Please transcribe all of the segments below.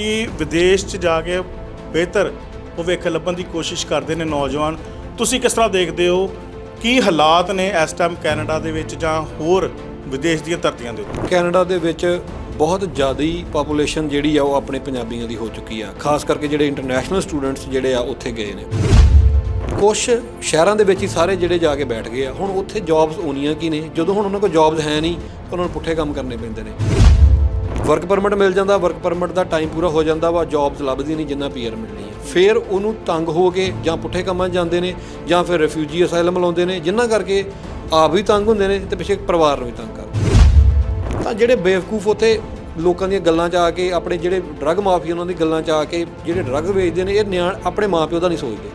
ਕਿ ਵਿਦੇਸ਼ 'ਚ ਜਾ ਕੇ ਬਿਹਤਰ ਭਵਿੱਖ ਲੱਭਣ ਦੀ ਕੋਸ਼ਿਸ਼ ਕਰਦੇ ਨੇ ਨੌਜਵਾਨ। ਤੁਸੀਂ ਕਿਸ ਤਰ੍ਹਾਂ ਦੇਖਦੇ ਹੋ? ਕੀ ਹਾਲਾਤ ਨੇ ਇਸ ਟਾਈਮ ਕੈਨੇਡਾ ਦੇ ਵਿੱਚ ਜਾਂ ਹੋਰ ਵਿਦੇਸ਼ ਦੀਆਂ ਧਰਤੀਆਂ ਦੇ ਉੱਤੇ? ਕੈਨੇਡਾ ਦੇ ਵਿੱਚ ਬਹੁਤ ਜ਼ਿਆਦਾ ਪਾਪੂਲੇਸ਼ਨ ਜਿਹੜੀ ਆ ਉਹ ਆਪਣੇ ਪੰਜਾਬੀਆਂ ਦੀ ਹੋ ਚੁੱਕੀ ਆ, ਖਾਸ ਕਰਕੇ ਜਿਹੜੇ ਇੰਟਰਨੈਸ਼ਨਲ ਸਟੂਡੈਂਟਸ ਜਿਹੜੇ ਆ ਉੱਥੇ ਗਏ ਨੇ। ਕੁਝ ਸ਼ਹਿਰਾਂ ਦੇ ਵਿੱਚ ਹੀ ਸਾਰੇ ਜਿਹੜੇ ਜਾ ਕੇ ਬੈਠ ਗਏ ਆ। ਹੁਣ ਉੱਥੇ ਜੌਬਸ ਹੋਣੀਆਂ ਕੀ ਨੇ? ਜਦੋਂ ਹੁਣ ਉਹਨਾਂ ਕੋਲ ਜੌਬਸ ਹੈ ਨਹੀਂ ਉਹਨਾਂ ਨੂੰ ਪੁੱਠੇ ਕੰਮ ਕਰਨੇ ਪੈਂਦੇ ਨੇ। ਵਰਕ ਪਰਮਿਟ ਮਿਲ ਜਾਂਦਾ ਵਰਕ ਪਰਮਿਟ ਦਾ ਟਾਈਮ ਪੂਰਾ ਹੋ ਜਾਂਦਾ ਵਾ ਜੌਬਸ ਲੱਭਦੀ ਨਹੀਂ ਜਿੰਨਾ ਪੀਆਰ ਮਿਲਣੀ ਹੈ ਫਿਰ ਉਹਨੂੰ ਤੰਗ ਹੋ ਕੇ ਜਾਂ ਪੁੱਠੇ ਕੰਮਾਂ 'ਚ ਜਾਂਦੇ ਨੇ ਜਾਂ ਫਿਰ ਰਿਫਿਊਜੀ ਅਸਾਈਲਮ ਲਾਉਂਦੇ ਨੇ, ਜਿੰਨਾ ਕਰਕੇ ਆਪ ਵੀ ਤੰਗ ਹੁੰਦੇ ਨੇ ਤੇ ਪਿੱਛੇ ਪਰਿਵਾਰ ਨੂੰ ਵੀ ਤੰਗ ਕਰਦੇ ਤਾਂ ਜਿਹੜੇ ਬੇਵਕੂਫ ਉੱਥੇ ਲੋਕਾਂ ਦੀਆਂ ਗੱਲਾਂ 'ਚ ਆ ਕੇ, ਆਪਣੇ ਜਿਹੜੇ ਡਰੱਗ ਮਾਫੀਆ ਉਹਨਾਂ ਦੀ ਗੱਲਾਂ 'ਚ ਆ ਕੇ ਜਿਹੜੇ ਡਰੱਗ ਵੇਚਦੇ ਨੇ, ਇਹ ਨਿਆਣ ਆਪਣੇ ਮਾਪਿਓ ਦਾ ਨਹੀਂ ਸੋਚਦੇ।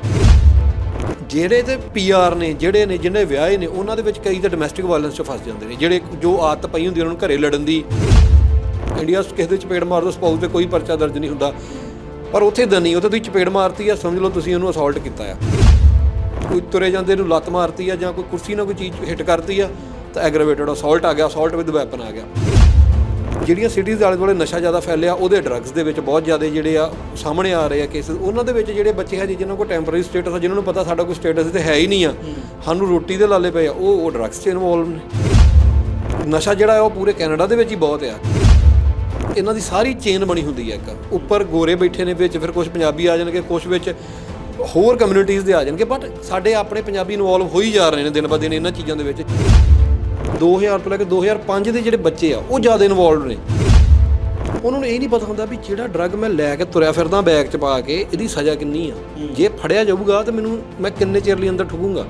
ਜਿਹੜੇ ਤੇ ਪੀਆਰ ਨੇ, ਜਿਹੜੇ ਨੇ ਜਿੰਨੇ ਵਿਆਹੇ ਨੇ, ਉਹਨਾਂ ਦੇ ਵਿੱਚ ਕਈ ਤਾਂ ਡੋਮੈਸਟਿਕ ਵਾਇਲੈਂਸ 'ਚ ਫਸ ਜਾਂਦੇ ਨੇ, ਜਿਹੜੇ ਜੋ ਆਦਤ ਪਈ ਹੁੰਦੀ ਉਹਨਾਂ ਨੂੰ ਘਰੇ ਲੜਨ ਦੀ। ਇੰਡੀਆ ਕਿਸੇ ਦੇ ਚਪੇੜ ਮਾਰ ਦੋ ਸਪਾਊਸ ਤੇ ਕੋਈ ਪਰਚਾ ਦਰਜ ਨਹੀਂ ਹੁੰਦਾ। ਪਰ ਉੱਥੇ ਇਦਾਂ ਨਹੀਂ, ਉੱਥੇ ਤੁਸੀਂ ਚਪੇੜ ਮਾਰਤੀ ਆ, ਸਮਝ ਲਓ ਤੁਸੀਂ ਉਹਨੂੰ ਅਸੌਲਟ ਕੀਤਾ ਆ। ਕੋਈ ਤੁਰੇ ਜਾਂਦੇ ਨੂੰ ਲੱਤ ਮਾਰਤੀ ਆ ਜਾਂ ਕੋਈ ਕੁਰਸੀ ਨਾਲ ਕੋਈ ਚੀਜ਼ ਹਿੱਟ ਕਰਤੀ ਆ, ਤਾਂ ਐਗਰੇਵੇਟਡ ਅਸੌਲਟ ਆ ਗਿਆ ਅਸੌਲਟ ਵਿਦ ਵੈਪਨ ਆ ਗਿਆ। ਜਿਹੜੀਆਂ ਸਿਟੀਜ਼ ਦੇ ਆਲੇ ਦੁਆਲੇ ਨਸ਼ਾ ਜ਼ਿਆਦਾ ਫੈਲਿਆ, ਉਹਦੇ ਡਰੱਗਸ ਦੇ ਵਿੱਚ ਬਹੁਤ ਜ਼ਿਆਦਾ ਜਿਹੜੇ ਆ ਸਾਹਮਣੇ ਆ ਰਹੇ ਆ ਕੇਸ ਉਹਨਾਂ ਦੇ ਵਿੱਚ ਜਿਹੜੇ ਬੱਚੇ ਹੈ ਜਿਨ੍ਹਾਂ ਕੋਲ ਟੈਂਪਰੇਰੀ ਸਟੇਟਸ ਆ, ਜਿਨ੍ਹਾਂ ਨੂੰ ਪਤਾ ਸਾਡਾ ਕੋਈ ਸਟੇਟਸ ਤੇ ਹੈ ਹੀ ਨਹੀਂ ਆ, ਸਾਨੂੰ ਰੋਟੀ ਦੇ ਲਾਲੇ ਪਏ ਆ, ਉਹ ਉਹ ਡਰੱਗਸ 'ਚ ਇਨਵੋਲਵ ਨੇ। ਨਸ਼ਾ ਜਿਹੜਾ ਹੈ ਉਹ ਪੂਰੇ ਕੈਨੇਡਾ ਦੇ ਵਿੱਚ ਹੀ ਬਹੁਤ ਆ। ਇਹਨਾਂ ਦੀ ਸਾਰੀ ਚੇਨ ਬਣੀ ਹੁੰਦੀ ਹੈ ਇੱਕ। ਉੱਪਰ ਗੋਰੇ ਬੈਠੇ ਨੇ ਵਿੱਚ ਫਿਰ ਕੁਝ ਪੰਜਾਬੀ ਆ ਜਾਣਗੇ ਕੁਝ ਵਿੱਚ ਹੋਰ ਕਮਿਊਨਿਟੀਜ਼ ਦੇ ਆ ਜਾਣਗੇ ਬਟ ਸਾਡੇ ਆਪਣੇ ਪੰਜਾਬੀ ਇਨਵੋਲਵ ਹੋ ਹੀ ਜਾ ਰਹੇ ਨੇ ਦਿਨ ਬ ਦਿਨ ਇਹਨਾਂ ਚੀਜ਼ਾਂ ਦੇ ਵਿੱਚ। 2000 ਤੋਂ ਲੈ ਕੇ 2005 ਦੇ ਜਿਹੜੇ ਬੱਚੇ ਆ ਉਹ ਜ਼ਿਆਦਾ ਇਨਵੋਲਵਡ ਨੇ। ਉਹਨਾਂ ਨੂੰ ਇਹ ਨਹੀਂ ਪਤਾ ਹੁੰਦਾ ਵੀ ਜਿਹੜਾ ਡਰੱਗ ਮੈਂ ਲੈ ਕੇ ਤੁਰਿਆ ਫਿਰਦਾ ਬੈਗ 'ਚ ਪਾ ਕੇ ਇਹਦੀ ਸਜ਼ਾ ਕਿੰਨੀ ਆ। ਜੇ ਫੜਿਆ ਜਾਊਗਾ ਤਾਂ ਮੈਨੂੰ ਮੈਂ ਕਿੰਨੇ ਚਿਰ ਲਈ ਅੰਦਰ ਠੁਕੂੰਗਾ?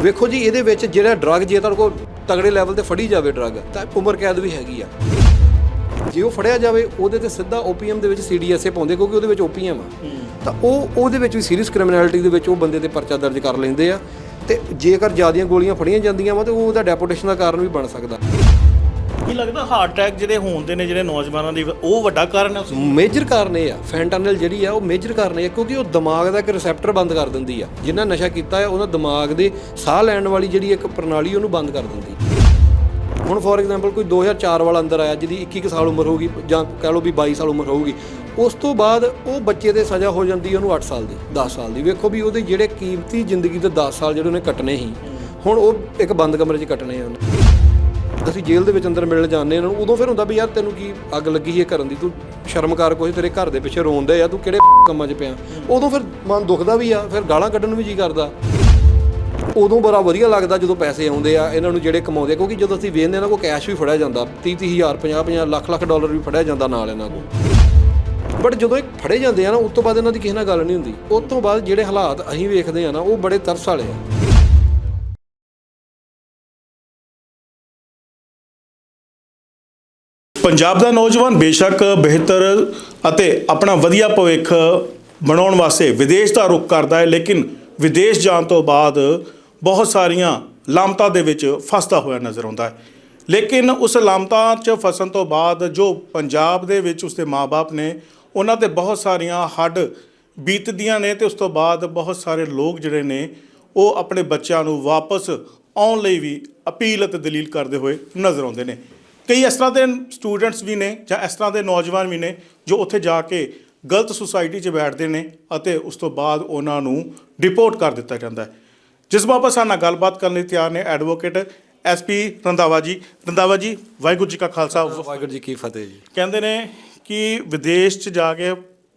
ਵੇਖੋ ਜੀ ਇਹਦੇ ਵਿੱਚ ਜਿਹੜਾ ਡਰੱਗ ਜੇ ਤੁਹਾਡੇ ਕੋਲ ਤਗੜੇ ਲੈਵਲ ਤੇ ਫੜੀ ਜਾਵੇ ਡਰੱਗ ਤਾਂ ਉਮਰ ਕੈਦ ਵੀ ਹੈਗੀ ਆ। ਜੇ ਉਹ ਫੜਿਆ ਜਾਵੇ ਉਹਦੇ ਤੇ ਸਿੱਧਾ ਓਪੀਐਮ ਦੇ ਵਿੱਚ ਸੀਡੀਐਸਏ ਪਾਉਂਦੇ ਕਿਉਂਕਿ ਉਹਦੇ ਵਿੱਚ ਓਪੀਐਮ ਆ। ਤਾਂ ਉਹ ਉਹਦੇ ਵਿੱਚ ਵੀ ਸੀਰੀਅਸ ਕ੍ਰਿਮੀਨੈਲਿਟੀ ਦੇ ਵਿੱਚ ਉਹ ਬੰਦੇ ਤੇ ਪਰਚਾ ਦਰਜ ਕਰ ਲੈਂਦੇ ਆ। ਤੇ ਜੇਕਰ ਜਿਆਦੀਆਂ ਗੋਲੀਆਂ ਫੜੀਆਂ ਜਾਂਦੀਆਂ ਵਾ ਤੇ ਉਹ ਉਹਦਾ ਡੈਪੋਟੇਸ਼ਨ ਦਾ ਕਾਰਨ ਵੀ ਬਣ ਸਕਦਾ। ਕੀ ਲੱਗਦਾ ਹਾਰਟ ਅਟੈਕ ਜਿਹੜੇ ਹੁੰਦੇ ਨੇ ਜਿਹੜੇ ਨੌਜਵਾਨਾਂ ਦੀ ਉਹ ਵੱਡਾ ਕਾਰਨ ਹੈ ਮੇਜਰ ਕਾਰਨ ਇਹ ਆ ਫੈਂਟਨਲ ਜਿਹੜੀ ਆ ਉਹ ਮੇਜਰ ਕਾਰਨ ਆ ਕਿਉਂਕਿ ਉਹ ਦਿਮਾਗ ਦਾ ਇੱਕ ਰਿਸੈਪਟਰ ਬੰਦ ਕਰ ਦਿੰਦੀ ਆ। ਜਿੰਨਾ ਨਸ਼ਾ ਕੀਤਾ ਹੈ ਉਹਨਾਂ ਦਿਮਾਗ ਦੇ ਸਾਹ ਲੈਣ ਵਾਲੀ ਜਿਹੜੀ ਇੱਕ ਪ੍ਰਣਾਲੀ ਉਹਨੂੰ ਬੰਦ ਕਰ ਦਿੰਦੀ ਹੁਣ ਫੋਰ ਐਗਜ਼ਾਮਪਲ ਕੋਈ 2004 ਵਾਲਾ ਅੰਦਰ ਆਇਆ, ਜਿਹਦੀ 21 ਕੁ ਸਾਲ ਉਮਰ ਹੋਊਗੀ ਜਾਂ ਕਹਿ ਲਓ ਵੀ 22 ਸਾਲ ਉਮਰ ਹੋਊਗੀ, ਉਸ ਤੋਂ ਬਾਅਦ ਉਹ ਬੱਚੇ ਦੇ ਸਜ਼ਾ ਹੋ ਜਾਂਦੀ ਉਹਨੂੰ 8 ਸਾਲ ਦੀ 10 ਸਾਲ ਦੀ। ਵੇਖੋ ਵੀ ਉਹਦੇ ਜਿਹੜੇ ਕੀਮਤੀ ਜ਼ਿੰਦਗੀ ਦੇ 10 ਸਾਲ ਜਿਹੜੇ ਉਹਨੇ ਕੱਟਣੇ ਸੀ, ਹੁਣ ਉਹ ਇੱਕ ਬੰਦ ਕਮਰੇ 'ਚ ਕੱਟਣੇ ਆ ਉਹਨੇ। ਅਸੀਂ ਜੇਲ੍ਹ ਦੇ ਵਿੱਚ ਅੰਦਰ ਮਿਲਣ ਜਾਂਦੇ ਇਹਨਾਂ ਨੂੰ ਉਦੋਂ ਫਿਰ ਹੁੰਦਾ ਵੀ ਯਾਰ ਤੈਨੂੰ ਕੀ ਅੱਗ ਲੱਗੀ ਹੈ ਕਰਨ ਦੀ? ਤੂੰ ਸ਼ਰਮਕਾਰ ਕੋਈ ਤੇਰੇ ਘਰ ਦੇ ਪਿੱਛੇ ਰੋਂਦੇ ਆ, ਤੂੰ ਕਿਹੜੇ ਕੰਮਾਂ 'ਚ ਪਿਆ? ਉਦੋਂ ਫਿਰ ਮਨ ਦੁਖਦਾ ਵੀ ਆ, ਫਿਰ ਗਾਲਾਂ ਕੱਢਣ ਨੂੰ ਵੀ ਜੀ ਕਰਦਾ। ਉਦੋਂ ਬੜਾ ਵਧੀਆ ਲੱਗਦਾ ਜਦੋਂ ਪੈਸੇ ਆਉਂਦੇ ਆ ਇਹਨਾਂ ਨੂੰ ਜਿਹੜੇ ਕਮਾਉਂਦੇ ਆ, ਕਿਉਂਕਿ ਜਦੋਂ ਅਸੀਂ ਵੇਖਦੇ ਇਹਨਾਂ ਕੋਲ ਕੈਸ਼ ਵੀ ਫੜਿਆ ਜਾਂਦਾ। 30 30 ਹਜ਼ਾਰ 50 50 ਲੱਖ ਲੱਖ ਡਾਲਰ ਵੀ ਫੜਿਆ ਜਾਂਦਾ ਨਾਲ ਇਹਨਾਂ ਕੋਲ। ਬਟ ਜਦੋਂ ਇਹ ਫੜੇ ਜਾਂਦੇ ਆ ਨਾ ਉਸ ਤੋਂ ਬਾਅਦ ਇਹਨਾਂ ਦੀ ਕਿਸੇ ਨਾਲ ਗੱਲ ਨਹੀਂ ਹੁੰਦੀ। ਉਸ ਤੋਂ ਬਾਅਦ ਜਿਹੜੇ ਹਾਲਾਤ ਅਸੀਂ ਵੇਖਦੇ ਆ ਨਾ ਉਹ ਬੜੇ ਤਰਸ ਵਾਲੇ ਆ। ਪੰਜਾਬ ਦਾ ਨੌਜਵਾਨ ਬੇਸ਼ੱਕ ਬਿਹਤਰ ਅਤੇ ਆਪਣਾ ਵਧੀਆ ਭਵਿੱਖ ਬਣਾਉਣ ਵਾਸਤੇ ਵਿਦੇਸ਼ ਦਾ ਰੁਖ ਕਰਦਾ ਹੈ ਲੇਕਿਨ ਵਿਦੇਸ਼ ਜਾਣ ਤੋਂ ਬਾਅਦ ਬਹੁਤ ਸਾਰੀਆਂ ਲਾਮਤਾਂ ਦੇ ਵਿੱਚ ਫਸਦਾ ਹੋਇਆ ਨਜ਼ਰ ਆਉਂਦਾ ਹੈ। ਲੇਕਿਨ ਉਸ ਲਾਮਤਾਂ 'ਚ ਫਸਣ ਤੋਂ ਬਾਅਦ ਜੋ ਪੰਜਾਬ ਦੇ ਵਿੱਚ ਉਸਦੇ ਮਾਪੇ ਨੇ, ਉਹਨਾਂ ਤੇ ਬਹੁਤ ਸਾਰੀਆਂ ਹੱਡ ਬੀਤਦੀਆਂ ਨੇ ਤੇ ਉਸ ਤੋਂ ਬਾਅਦ ਬਹੁਤ ਸਾਰੇ ਲੋਕ ਜਿਹੜੇ ਨੇ, ਉਹ ਆਪਣੇ ਬੱਚਿਆਂ ਨੂੰ ਵਾਪਸ ਆਉਣ ਲਈ ਵੀ ਅਪੀਲ ਅਤੇ ਦਲੀਲ ਕਰਦੇ ਹੋਏ ਨਜ਼ਰ ਆਉਂਦੇ ਨੇ। ਕਈ ਇਸ ਤਰ੍ਹਾਂ ਦੇ ਸਟੂਡੈਂਟਸ ਵੀ ਨੇ ਜਾਂ ਇਸ ਤਰ੍ਹਾਂ ਦੇ ਨੌਜਵਾਨ ਵੀ ਨੇ, ਜੋ ਉੱਥੇ ਜਾ ਕੇ ਗਲਤ ਸੁਸਾਇਟੀ 'ਚ ਬੈਠਦੇ ਨੇ ਅਤੇ ਉਸ ਤੋਂ ਬਾਅਦ ਉਹਨਾਂ ਨੂੰ ਡਿਪੋਰਟ ਕਰ ਦਿੱਤਾ ਜਾਂਦਾ ਹੈ। ਜਿਸ ਬਾਬਤ ਸਾਡੇ ਨਾਲ ਗੱਲਬਾਤ ਕਰਨ ਲਈ ਤਿਆਰ ਨੇ ਐਡਵੋਕੇਟ ਐਸਪੀ ਰੰਧਾਵਾ ਜੀ। ਰੰਧਾਵਾ ਜੀ ਵਾਹਿਗੁਰੂ ਜੀ ਕਾ ਖਾਲਸਾ। ਵਾਹਿਗੁਰੂ ਜੀ ਕੀ ਫਤਿਹ ਜੀ। ਕਹਿੰਦੇ ਨੇ ਕਿ ਵਿਦੇਸ਼ 'ਚ ਜਾ ਕੇ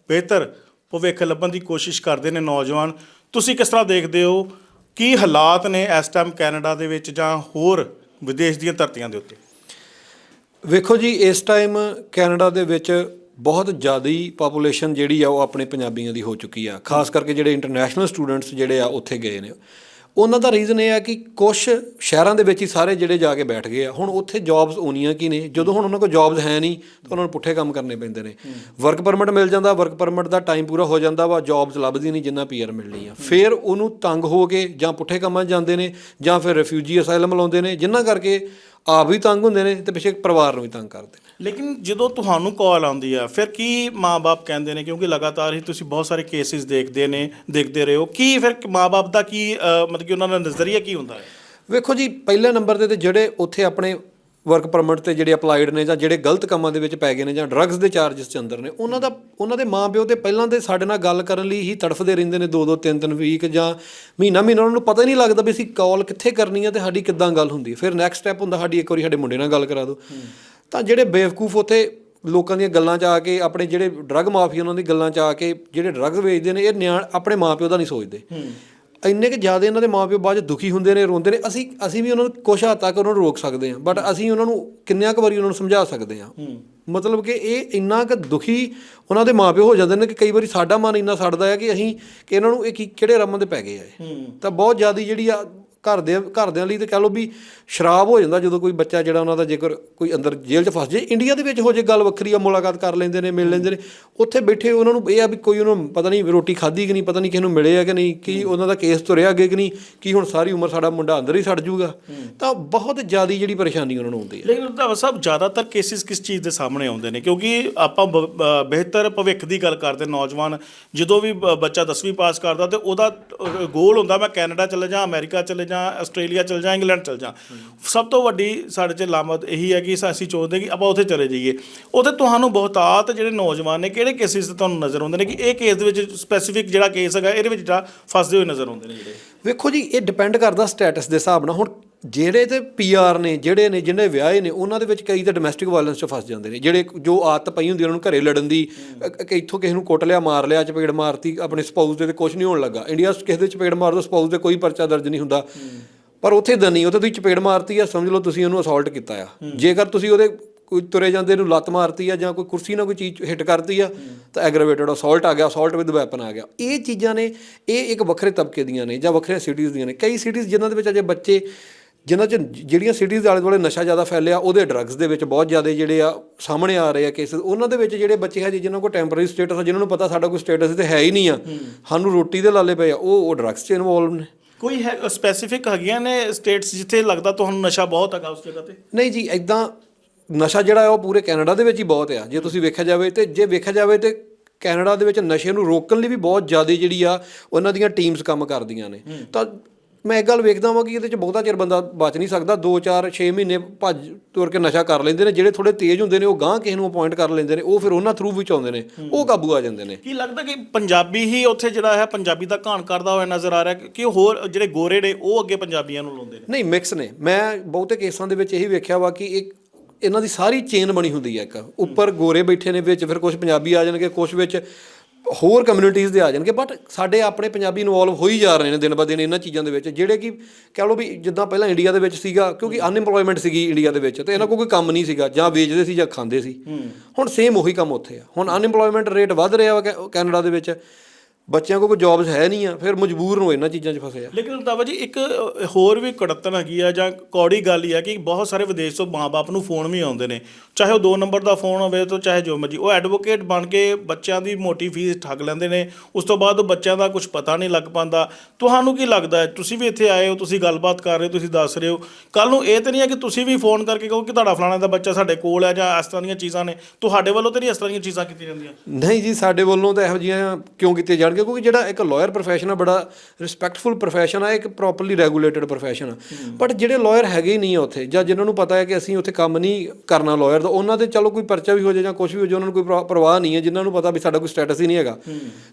ਬਿਹਤਰ ਭਵਿੱਖ ਲੱਭਣ ਦੀ ਕੋਸ਼ਿਸ਼ ਕਰਦੇ ਨੇ ਨੌਜਵਾਨ। ਤੁਸੀਂ ਕਿਸ ਤਰ੍ਹਾਂ ਦੇਖਦੇ ਹੋ? ਕੀ ਹਾਲਾਤ ਨੇ ਇਸ ਟਾਈਮ ਕੈਨੇਡਾ ਦੇ ਵਿੱਚ ਜਾਂ ਹੋਰ ਵਿਦੇਸ਼ ਦੀਆਂ ਧਰਤੀਆਂ ਦੇ ਉੱਤੇ? ਵੇਖੋ ਜੀ ਇਸ ਟਾਈਮ ਕੈਨੇਡਾ ਦੇ ਵਿੱਚ ਬਹੁਤ ਜ਼ਿਆਦਾ ਪਾਪੂਲੇਸ਼ਨ ਜਿਹੜੀ ਆ ਉਹ ਆਪਣੇ ਪੰਜਾਬੀਆਂ ਦੀ ਹੋ ਚੁੱਕੀ ਆ। ਖਾਸ ਕਰਕੇ ਜਿਹੜੇ ਇੰਟਰਨੈਸ਼ਨਲ ਸਟੂਡੈਂਟਸ ਜਿਹੜੇ ਆ ਉੱਥੇ ਗਏ ਨੇ। ਉਹਨਾਂ ਦਾ ਰੀਜ਼ਨ ਇਹ ਆ ਕਿ ਕੁਝ ਸ਼ਹਿਰਾਂ ਦੇ ਵਿੱਚ ਹੀ ਸਾਰੇ ਜਿਹੜੇ ਜਾ ਕੇ ਬੈਠ ਗਏ ਆ। ਹੁਣ ਉੱਥੇ ਜੌਬਸ ਹੋਣੀਆਂ ਕੀ ਨੇ? ਜਦੋਂ ਹੁਣ ਉਹਨਾਂ ਕੋਲ ਜੌਬਸ ਹੈ ਨਹੀਂ ਤਾਂ ਉਹਨਾਂ ਨੂੰ ਪੁੱਠੇ ਕੰਮ ਕਰਨੇ ਪੈਂਦੇ ਨੇ। ਵਰਕ ਪਰਮਿਟ ਮਿਲ ਜਾਂਦਾ ਵਰਕ ਪਰਮਿਟ ਦਾ ਟਾਈਮ ਪੂਰਾ ਹੋ ਜਾਂਦਾ ਵਾ ਜੌਬਸ ਲੱਭਦੀ ਨਹੀਂ ਜਿੰਨਾ ਪੀਆਰ ਮਿਲਣੀ ਆ ਫਿਰ ਉਹਨੂੰ ਤੰਗ ਹੋ ਕੇ ਜਾਂ ਪੁੱਠੇ ਕੰਮਾਂ 'ਚ ਜਾਂਦੇ ਨੇ ਜਾਂ ਫਿਰ ਰਿਫਿਊਜੀ ਅਸਾਈਲਮ ਲਾਉਂਦੇ ਨੇ ਜਿੰਨਾ ਕਰਕੇ ਆਪ ਵੀ ਤੰਗ ਹੁੰਦੇ ਨੇ ਤੇ ਪਿੱਛੇ ਪਰਿਵਾਰ ਨੂੰ ਵੀ ਤੰਗ ਕਰਦੇ ਲੇਕਿਨ ਜਦੋਂ ਤੁਹਾਨੂੰ ਕਾਲ ਆਉਂਦੀ ਆ ਫਿਰ ਕੀ ਮਾਪੇ ਕਹਿੰਦੇ ਨੇ? ਕਿਉਂਕਿ ਲਗਾਤਾਰ ਹੀ ਤੁਸੀਂ ਬਹੁਤ ਸਾਰੇ ਕੇਸਿਸ ਦੇਖਦੇ ਨੇ ਦੇਖਦੇ ਰਹੇ ਹੋ। ਕੀ ਫਿਰ ਮਾਪੇ ਦਾ ਕੀ ਅ, ਮਤਲਬ ਕਿ ਉਹਨਾਂ ਦਾ ਨਜ਼ਰੀਆ ਕੀ ਹੁੰਦਾ ਹੈ? ਵੇਖੋ ਜੀ ਪਹਿਲੇ ਨੰਬਰ ਤੇ ਤੇ ਜਿਹੜੇ ਉੱਥੇ ਆਪਣੇ ਵਰਕ ਪਰਮਿਟ ਤੇ ਜਿਹੜੇ ਅਪਲਾਈਡ ਨੇ ਜਾਂ ਜਿਹੜੇ ਗਲਤ ਕੰਮਾਂ ਦੇ ਵਿੱਚ ਪੈ ਗਏ ਨੇ ਜਾਂ ਡਰੱਗਸ ਦੇ ਚਾਰजेस ਚ ਅੰਦਰ ਨੇ ਉਹਨਾਂ ਦਾ ਉਹਨਾਂ ਦੇ ਮਾਪਿਓ ਤੇ ਪਹਿਲਾਂ ਤੇ ਸਾਡੇ ਨਾਲ ਗੱਲ ਕਰਨ ਲਈ ਹੀ ਤੜਫਦੇ ਰਹਿੰਦੇ ਨੇ ਦੋ ਦੋ ਤਿੰਨ ਤਿੰਨ ਵੀਕ ਜਾਂ ਮਹੀਨਾ ਮਹੀਨਾ ਉਹਨਾਂ ਨੂੰ ਪਤਾ ਹੀ ਨਹੀਂ ਲੱਗਦਾ ਵੀ ਅਸੀਂ ਕਾਲ ਕਿੱਥੇ ਕਰਨੀ ਹੈ ਤੇ ਸਾਡੀ ਕਿੱਦਾਂ ਗੱਲ ਹੁੰਦੀ ਹੈ। ਫਿਰ ਨੈਕਸਟ ਸਟੈਪ ਹੁੰਦਾ ਸਾਡੀ ਇੱਕ ਵਾਰੀ ਸਾਡੇ ਮੁੰਡੇ ਨਾਲ ਗੱਲ ਕਰਾ ਦਿਓ। ਤਾਂ ਜਿਹੜੇ ਬੇਵਕੂਫ ਉੱਥੇ ਲੋਕਾਂ ਦੀਆਂ ਗੱਲਾਂ 'ਚ ਆ ਕੇ ਆਪਣੇ ਜਿਹੜੇ ਡਰੱਗ ਮਾਫੀਆ ਉਹਨਾਂ ਦੀ ਗੱਲਾਂ 'ਚ ਆ ਕੇ ਜਿਹੜੇ ਡਰੱਗਸ ਵੇਚਦੇ ਨੇ ਇਹ ਨਿਆਣ ਆਪਣੇ ਮਾਪਿਓ ਦਾ ਨਹੀਂ ਸੋਚਦੇ। ਇੰਨੇ ਕਿ ਜ਼ਿਆਦਾ ਇਹਨਾਂ ਦੇ ਮਾਪਿਓ ਬਾਅਦ ਦੁਖੀ ਹੁੰਦੇ ਨੇ ਰੋਂਦੇ ਨੇ ਅਸੀਂ ਅਸੀਂ ਵੀ ਉਹਨਾਂ ਨੂੰ ਕੁਛ ਹੱਦ ਤੱਕ ਉਹਨਾਂ ਨੂੰ ਰੋਕ ਸਕਦੇ ਹਾਂ ਬਟ ਅਸੀਂ ਉਹਨਾਂ ਨੂੰ ਕਿੰਨਿਆਂ ਕੁ ਵਾਰੀ ਉਹਨਾਂ ਨੂੰ ਸਮਝਾ ਸਕਦੇ ਹਾਂ। ਮਤਲਬ ਕਿ ਇਹ ਇੰਨਾ ਕੁ ਦੁਖੀ ਉਹਨਾਂ ਦੇ ਮਾਪਿਓ ਹੋ ਜਾਂਦੇ ਨੇ ਕਿ ਕਈ ਵਾਰੀ ਸਾਡਾ ਮਨ ਇੰਨਾ ਸੜਦਾ ਹੈ ਕਿ ਅਸੀਂ ਕਿ ਇਹਨਾਂ ਨੂੰ ਇਹ ਕੀ ਕਿਹੜੇ ਰਮਨ ਦੇ ਪੈ ਗਏ ਆ ਇਹ। ਤਾਂ ਬਹੁਤ ਜ਼ਿਆਦਾ ਜਿਹੜੀ ਆ ਘਰ ਦੇ ਘਰਦਿਆਂ ਲਈ ਤਾਂ ਕਹ ਲਓ ਵੀ ਸ਼ਰਾਬ ਹੋ ਜਾਂਦਾ ਜਦੋਂ ਕੋਈ ਬੱਚਾ ਜਿਹੜਾ ਉਹਨਾਂ ਦਾ ਜੇਕਰ ਕੋਈ ਅੰਦਰ ਜੇਲ੍ਹ 'ਚ ਫਸ ਜੇ, ਇੰਡੀਆ ਦੇ ਵਿੱਚ ਹੋ ਜੇ ਗੱਲ ਵੱਖਰੀ ਆ, ਮੁਲਾਕਾਤ ਕਰ ਲੈਂਦੇ ਨੇ, ਮਿਲ ਲੈਂਦੇ ਨੇ। ਉੱਥੇ ਬੈਠੇ ਉਹਨਾਂ ਨੂੰ ਇਹ ਆ ਵੀ ਕੋਈ ਉਹਨਾਂ ਨੂੰ ਪਤਾ ਨਹੀਂ ਰੋਟੀ ਖਾਧੀ ਕਿ ਨਹੀਂ, ਪਤਾ ਨਹੀਂ ਕਿਸੇ ਨੂੰ ਮਿਲੇ ਆ ਕਿ ਨਹੀਂ, ਕੀ ਉਹਨਾਂ ਦਾ ਕੇਸ ਤੁਰਿਆ ਅੱਗੇ ਕਿ ਨਹੀਂ, ਕੀ ਹੁਣ ਸਾਰੀ ਉਮਰ ਸਾਡਾ ਮੁੰਡਾ ਅੰਦਰ ਹੀ ਸੜ ਜੂਗਾ। ਤਾਂ ਬਹੁਤ ਜ਼ਿਆਦਾ ਜਿਹੜੀ ਪਰੇਸ਼ਾਨੀ ਉਹਨਾਂ ਨੂੰ ਹੁੰਦੀ ਹੈ। ਲੇਕਿਨ ਰੰਧਾਵਾ ਸਾਹਿਬ, ਜ਼ਿਆਦਾਤਰ ਕੇਸਿਸ ਕਿਸ ਚੀਜ਼ ਦੇ ਸਾਹਮਣੇ ਆਉਂਦੇ ਨੇ? ਕਿਉਂਕਿ ਆਪਾਂ ਬ- ਬਿਹਤਰ ਭਵਿੱਖ ਦੀ ਗੱਲ ਕਰਦੇ ਨੌਜਵਾਨ ਜਦੋਂ ਵੀ ਬ- ਬੱਚਾ 10ਵੀਂ ਪਾਸ ਕਰਦਾ ਤੇ ਉਹਦਾ ਗੋਲ ਹੁੰਦਾ, ਮੈਂ ਕੈਨੇਡਾ ਚਲੇ ਜਾ ਅਮਰੀਕਾ ਚਲੇ ਜਾ ਜਾਂ ਆਸਟ੍ਰੇਲੀਆ ਚਲੇ ਜਾ, ਇੰਗਲੈਂਡ ਚਲੇ ਜਾ। ਸਭ ਤੋਂ ਵੱਡੀ ਸਾਡੇ 'ਚ ਲਾਮਤ ਇਹੀ ਹੈ ਕਿ ਅਸੀਂ ਚਾਹੁੰਦੇ ਕਿ ਆਪਾਂ ਉੱਥੇ ਚਲੇ ਜਾਈਏ। ਉੱਥੇ ਤੁਹਾਨੂੰ ਬਹੁਤਾਤ ਜਿਹੜੇ ਨੌਜਵਾਨ ਨੇ, ਕਿਹੜੇ ਕੇਸਿਸ ਤੇ ਤੁਹਾਨੂੰ ਨਜ਼ਰ ਆਉਂਦੇ ਨੇ ਕਿ ਇਹ ਕੇਸ ਦੇ ਵਿੱਚ ਸਪੈਸੀਫਿਕ ਜਿਹੜਾ ਕੇਸ ਹੈਗਾ, ਇਹਦੇ ਵਿੱਚ ਜਿਹੜਾ ਫਸਦੇ ਹੋਏ ਨਜ਼ਰ ਆਉਂਦੇ ਨੇ ਜਿਹੜੇ? ਵੇਖੋ ਜੀ, ਇਹ ਡਿਪੈਂਡ ਕਰਦਾ ਸਟੇਟਸ ਦੇ ਹਿਸਾਬ ਨਾਲ। ਹੁਣ ਜਿਹੜੇ ਤੇ ਪੀਆਰ ਨੇ ਜਿਹੜੇ ਨੇ ਜਿਹਨੇ ਵਿਆਹੇ ਨੇ ਉਹਨਾਂ ਦੇ ਵਿੱਚ ਕਈ ਤਾਂ ਡੋਮੈਸਟਿਕ ਵਾਇਲੈਂਸ 'ਚ ਫਸ ਜਾਂਦੇ ਨੇ। ਜਿਹੜੇ ਜੋ ਆਦਤ ਪਈ ਹੁੰਦੀ ਉਹਨਾਂ ਨੂੰ ਘਰੇ ਲੜਨ ਦੀ ਕਿ ਇੱਥੋਂ ਕਿਸੇ ਨੂੰ ਕੁੱਟ ਲਿਆ ਮਾਰ ਲਿਆ ਚਪੇੜ ਮਾਰਤੀ ਆਪਣੇ ਸਪਾਊਸ ਦੇ ਤੇ ਕੁਝ ਨਹੀਂ ਹੋਣ ਲੱਗਾ। ਇੰਡੀਆ 'ਚ ਕਿਸੇ ਦੇ ਚਪੇੜ ਮਾਰ ਦੋ ਸਪਾਊਸ ਦੇ ਕੋਈ ਪਰਚਾ ਦਰਜ ਨਹੀਂ ਹੁੰਦਾ। ਪਰ ਉੱਥੇ ਇਦਾਂ ਨਹੀਂ ਉੱਥੇ ਤੁਸੀਂ ਚਪੇੜ ਮਾਰਤੀ ਆ ਸਮਝ ਲਓ ਤੁਸੀਂ ਉਹਨੂੰ ਅਸੌਲਟ ਕੀਤਾ ਆ। ਜੇਕਰ ਤੁਸੀਂ ਉਹਦੇ ਕੋਈ ਤੁਰੇ ਜਾਂਦੇ ਨੂੰ ਲੱਤ ਮਾਰਤੀ ਆ ਜਾਂ ਕੋਈ ਕੁਰਸੀ ਨਾਲ ਕੋਈ ਚੀਜ਼ ਹਿੱਟ ਕਰਤੀ ਆ ਤਾਂ ਐਗਰਾਵੇਟਡ ਅਸੌਲਟ ਆ ਗਿਆ ਅਸੌਲਟ ਵਿਦ ਵੈਪਨ ਆ ਗਿਆ। ਇਹ ਚੀਜ਼ਾਂ ਨੇ ਇਹ ਇੱਕ ਵੱਖਰੇ ਤਬਕੇ ਦੀਆਂ ਨੇ ਜਾਂ ਵੱਖਰੇ ਸਿਟੀਜ਼ ਦੀਆਂ ਨੇ। ਕਈ ਸਿਟੀਜ਼ ਜਿਨ੍ਹਾਂ ਦੇ ਵਿੱਚ ਅਜੇ ਬੱਚੇ ਜਿਨ੍ਹਾਂ 'ਚ ਜਿਹੜੀਆਂ ਸਿਟੀਜ਼ ਦੇ ਆਲੇ ਦੁਆਲੇ ਨਸ਼ਾ ਜ਼ਿਆਦਾ ਫੈਲਿਆ ਉਹਦੇ ਡਰੱਗਸ ਦੇ ਵਿੱਚ ਬਹੁਤ ਜ਼ਿਆਦਾ ਜਿਹੜੇ ਆ ਸਾਹਮਣੇ ਆ ਰਹੇ ਆ ਕੇਸ ਉਹਨਾਂ ਦੇ ਵਿੱਚ ਜਿਹੜੇ ਬੱਚੇ ਹੈ ਜਿਨ੍ਹਾਂ ਕੋਲ ਟੈਂਪਰੇਰੀ ਸਟੇਟਸ ਆ ਜਿਨ੍ਹਾਂ ਨੂੰ ਪਤਾ ਸਾਡਾ ਕੋਈ ਸਟੇਟਸ ਤੇ ਹੈ ਹੀ ਨਹੀਂ ਆ ਸਾਨੂੰ ਰੋਟੀ ਦੇ ਲਾਲੇ ਪਏ ਆ ਉਹ ਉਹ ਡਰੱਗਸ 'ਚ ਇਨਵੋਲਵ ਨੇ। ਕੋਈ ਹੈ ਸਪੈਸੀਫਿਕ ਹੈਗੀਆਂ ਨੇ ਸਟੇਟਸ ਜਿੱਥੇ ਲੱਗਦਾ ਤੁਹਾਨੂੰ ਨਸ਼ਾ ਬਹੁਤ ਹੈਗਾ ਉਸ ਜਗ੍ਹਾ ਤੇ? ਨਹੀਂ ਜੀ ਇਦਾਂ ਨਸ਼ਾ ਜਿਹੜਾ ਹੈ ਉਹ ਪੂਰੇ ਕੈਨੇਡਾ ਦੇ ਵਿੱਚ ਹੀ ਬਹੁਤ ਆ। ਜੇ ਤੁਸੀਂ ਵੇਖਿਆ ਜਾਵੇ ਤੇ ਜੇ ਵੇਖਿਆ ਜਾਵੇ ਤੇ ਕੈਨੇਡਾ ਦੇ ਵਿੱਚ ਨਸ਼ੇ ਨੂੰ ਰੋਕਣ ਲਈ ਵੀ ਬਹੁਤ ਜ਼ਿਆਦਾ ਜਿਹੜੀ ਆ ਉਹਨਾਂ ਦੀਆਂ ਟੀਮਸ ਕੰਮ ਕਰਦੀਆਂ ਨੇ। ਤਾਂ ਮੈਂ ਇੱਕ ਗੱਲ ਵੇਖਦਾ ਵਾਂ ਕਿ ਇਹਦੇ 'ਚ ਬਹੁਤਾ ਚਿਰ ਬੰਦਾ ਬਚ ਨਹੀਂ ਸਕਦਾ। 2 4 6 ਮਹੀਨੇ ਭੱਜ ਤੁਰ ਕੇ ਨਸ਼ਾ ਕਰ ਲੈਂਦੇ ਨੇ ਜਿਹੜੇ ਥੋੜੇ ਤੇਜ਼ ਹੁੰਦੇ ਨੇ ਉਹ ਗਾਂ ਕਿਸੇ ਨੂੰ ਅਪਾਇੰਟ ਕਰ ਲੈਂਦੇ ਨੇ ਉਹ ਫਿਰ ਉਹਨਾਂ ਥਰੂ ਵਿੱਚ ਆਉਂਦੇ ਨੇ ਉਹ ਕਾਬੂ ਆ ਜਾਂਦੇ ਨੇ। ਕੀ ਲੱਗਦਾ ਕਿ ਪੰਜਾਬੀ ਹੀ ਉੱਥੇ ਜਿਹੜਾ ਹੈ ਪੰਜਾਬੀ ਦਾ ਘਾਣ ਕਰਦਾ ਹੋਇਆ ਨਜ਼ਰ ਆ ਰਿਹਾ ਕਿ- ਕਿ ਹੋਰ ਜਿਹੜੇ ਗੋਰੇ ਨੇ ਉਹ ਅੱਗੇ ਪੰਜਾਬੀਆਂ ਨੂੰ ਲਾਉਂਦੇ ਨੇ? ਨਹੀਂ ਮਿਕਸ ਨੇ। ਮੈਂ ਬਹੁਤੇ ਕੇਸਾਂ ਦੇ ਵਿੱਚ ਇਹੀ ਵੇਖਿਆ ਵਾ ਕਿ ਇੱਕ ਇਹਨਾਂ ਦੀ ਸਾਰੀ ਚੇਨ ਬਣੀ ਹੁੰਦੀ ਹੈ ਇੱਕ। ਉੱਪਰ ਗੋਰੇ ਬੈਠੇ ਨੇ ਵਿੱਚ ਫਿਰ ਕੁਝ ਪੰਜਾਬੀ ਆ ਜਾਣਗੇ ਕੁਝ ਵਿੱਚ ਹੋਰ ਕਮਿਊਨਿਟੀਜ਼ ਦੇ ਆ ਜਾਣਗੇ ਬਟ ਸਾਡੇ ਆਪਣੇ ਪੰਜਾਬੀ ਇਨਵੋਲਵ ਹੋ ਹੀ ਜਾ ਰਹੇ ਨੇ ਦਿਨ ਬ ਦਿਨ ਇਹਨਾਂ ਚੀਜ਼ਾਂ ਦੇ ਵਿੱਚ ਜਿਹੜੇ ਕਿ ਕਹਿ ਲਓ ਵੀ ਜਿੱਦਾਂ ਪਹਿਲਾਂ ਇੰਡੀਆ ਦੇ ਵਿੱਚ ਸੀਗਾ ਕਿਉਂਕਿ ਅਨਇੰਪਲੋਇਮੈਂਟ ਸੀਗੀ ਇੰਡੀਆ ਦੇ ਵਿੱਚ ਤੇ ਇਹਨਾਂ ਕੋਲ ਕੋਈ ਕੰਮ ਨਹੀਂ ਸੀਗਾ ਜਾਂ ਵੇਚਦੇ ਸੀ ਜਾਂ ਖਾਂਦੇ ਸੀ। ਹੁਣ ਸੇਮ ਉਹੀ ਕੰਮ ਉੱਥੇ ਆ। ਹੁਣ ਅਨਇੰਪਲੋਇਮੈਂਟ ਰੇਟ ਵੱਧ ਰਿਹਾ ਵਾ ਕੈਨੇਡਾ ਦੇ ਵਿੱਚ ਬੱਚਿਆਂ ਕੋਲ ਕੋਈ ਜੌਬਸ ਹੈ ਨਹੀਂ ਆ ਫਿਰ ਮਜਬੂਰ ਹੋ ਇਹਨਾਂ ਚੀਜ਼ਾਂ 'ਚ ਫਸੇ ਆ। ਲੇਕਿਨ ਰਤਾਵਾ ਜੀ ਇੱਕ ਹੋਰ ਵੀ ਕੜਤਨ ਹੈਗੀ ਆ ਜਾਂ ਕੌੜੀ ਗੱਲ ਹੀ ਆ ਕਿ ਬਹੁਤ ਸਾਰੇ ਵਿਦੇਸ਼ ਤੋਂ ਮਾਪੇ ਨੂੰ ਫੋਨ ਵੀ ਆਉਂਦੇ ਨੇ। ਚਾਹੇ ਉਹ ਦੋ ਨੰਬਰ ਦਾ ਫੋਨ ਹੋਵੇ ਤੋਂ ਚਾਹੇ ਜੋ ਮਰਜ਼ੀ ਉਹ ਐਡਵੋਕੇਟ ਬਣ ਕੇ ਬੱਚਿਆਂ ਦੀ ਮੋਟੀ ਫੀਸ ਠੱਗ ਲੈਂਦੇ ਨੇ ਉਸ ਤੋਂ ਬਾਅਦ ਉਹ ਬੱਚਿਆਂ ਦਾ ਕੁਝ ਪਤਾ ਨਹੀਂ ਲੱਗ ਪਾਉਂਦਾ। ਤੁਹਾਨੂੰ ਕੀ ਲੱਗਦਾ ਹੈ? ਤੁਸੀਂ ਵੀ ਇੱਥੇ ਆਏ ਹੋ ਤੁਸੀਂ ਗੱਲਬਾਤ ਕਰ ਰਹੇ ਹੋ ਤੁਸੀਂ ਦੱਸ ਰਹੇ ਹੋ। ਕੱਲ ਨੂੰ ਇਹ ਤਾਂ ਨਹੀਂ ਹੈ ਕਿ ਤੁਸੀਂ ਵੀ ਫੋਨ ਕਰਕੇ ਕਹੋ ਕਿ ਤੁਹਾਡਾ ਫਲਾਣਾ ਦਾ ਬੱਚਾ ਸਾਡੇ ਕੋਲ ਹੈ ਜਾਂ ਇਸ ਤਰ੍ਹਾਂ ਦੀਆਂ ਚੀਜ਼ਾਂ ਨੇ। ਤੁਹਾਡੇ ਵੱਲੋਂ ਤਾਂ ਨਹੀਂ ਇਸ ਤਰ੍ਹਾਂ ਦੀਆਂ ਚੀਜ਼ਾਂ ਕੀਤੀਆਂ ਜਾਂਦੀਆਂ। ਨਹੀਂ ਜੀ ਸਾਡੇ ਵੱਲੋਂ ਤਾਂ ਇਹੋ ਜਿਹੀਆਂ ਕਿਉਂ ਕੀਤੇ ਜਾਣਗੇ ਕਿਉਂਕਿ ਜਿਹੜਾ ਇੱਕ ਲਾਇਰ profession ਆ ਬੜਾ ਰਿਸਪੈਕਟਫੁਲ profession ਆ ਇੱਕ ਪ੍ਰੋਪਰਲੀ ਰੈਗੂਲੇਟਡ profession ਆ। ਬਟ ਜਿਹੜੇ ਲਾਇਰ ਹੈਗੇ ਹੀ ਨਹੀਂ ਆ ਉੱਥੇ ਜਾਂ ਜਿਨ੍ਹਾਂ ਨੂੰ ਪਤਾ ਹੈ ਕਿ ਅਸੀਂ ਉੱਥੇ ਕੰਮ ਨਹੀਂ ਕਰਨਾ ਲਾਇਰ ਦਾ ਉਹਨਾਂ ਤੇ ਚਲੋ ਕੋਈ ਪਰਚਾ ਵੀ ਹੋ ਜਾਏ ਜਾਂ ਕੁਝ ਵੀ ਹੋ ਜਾਏ ਉਹਨਾਂ ਨੂੰ ਕੋਈ ਪਰ- ਪਰਵਾਹ ਨਹੀਂ ਹੈ ਜਿਨ੍ਹਾਂ ਨੂੰ ਪਤਾ ਵੀ ਸਾਡਾ ਕੋਈ ਸਟੇਟਸ ਹੀ ਨਹੀਂ ਹੈਗਾ।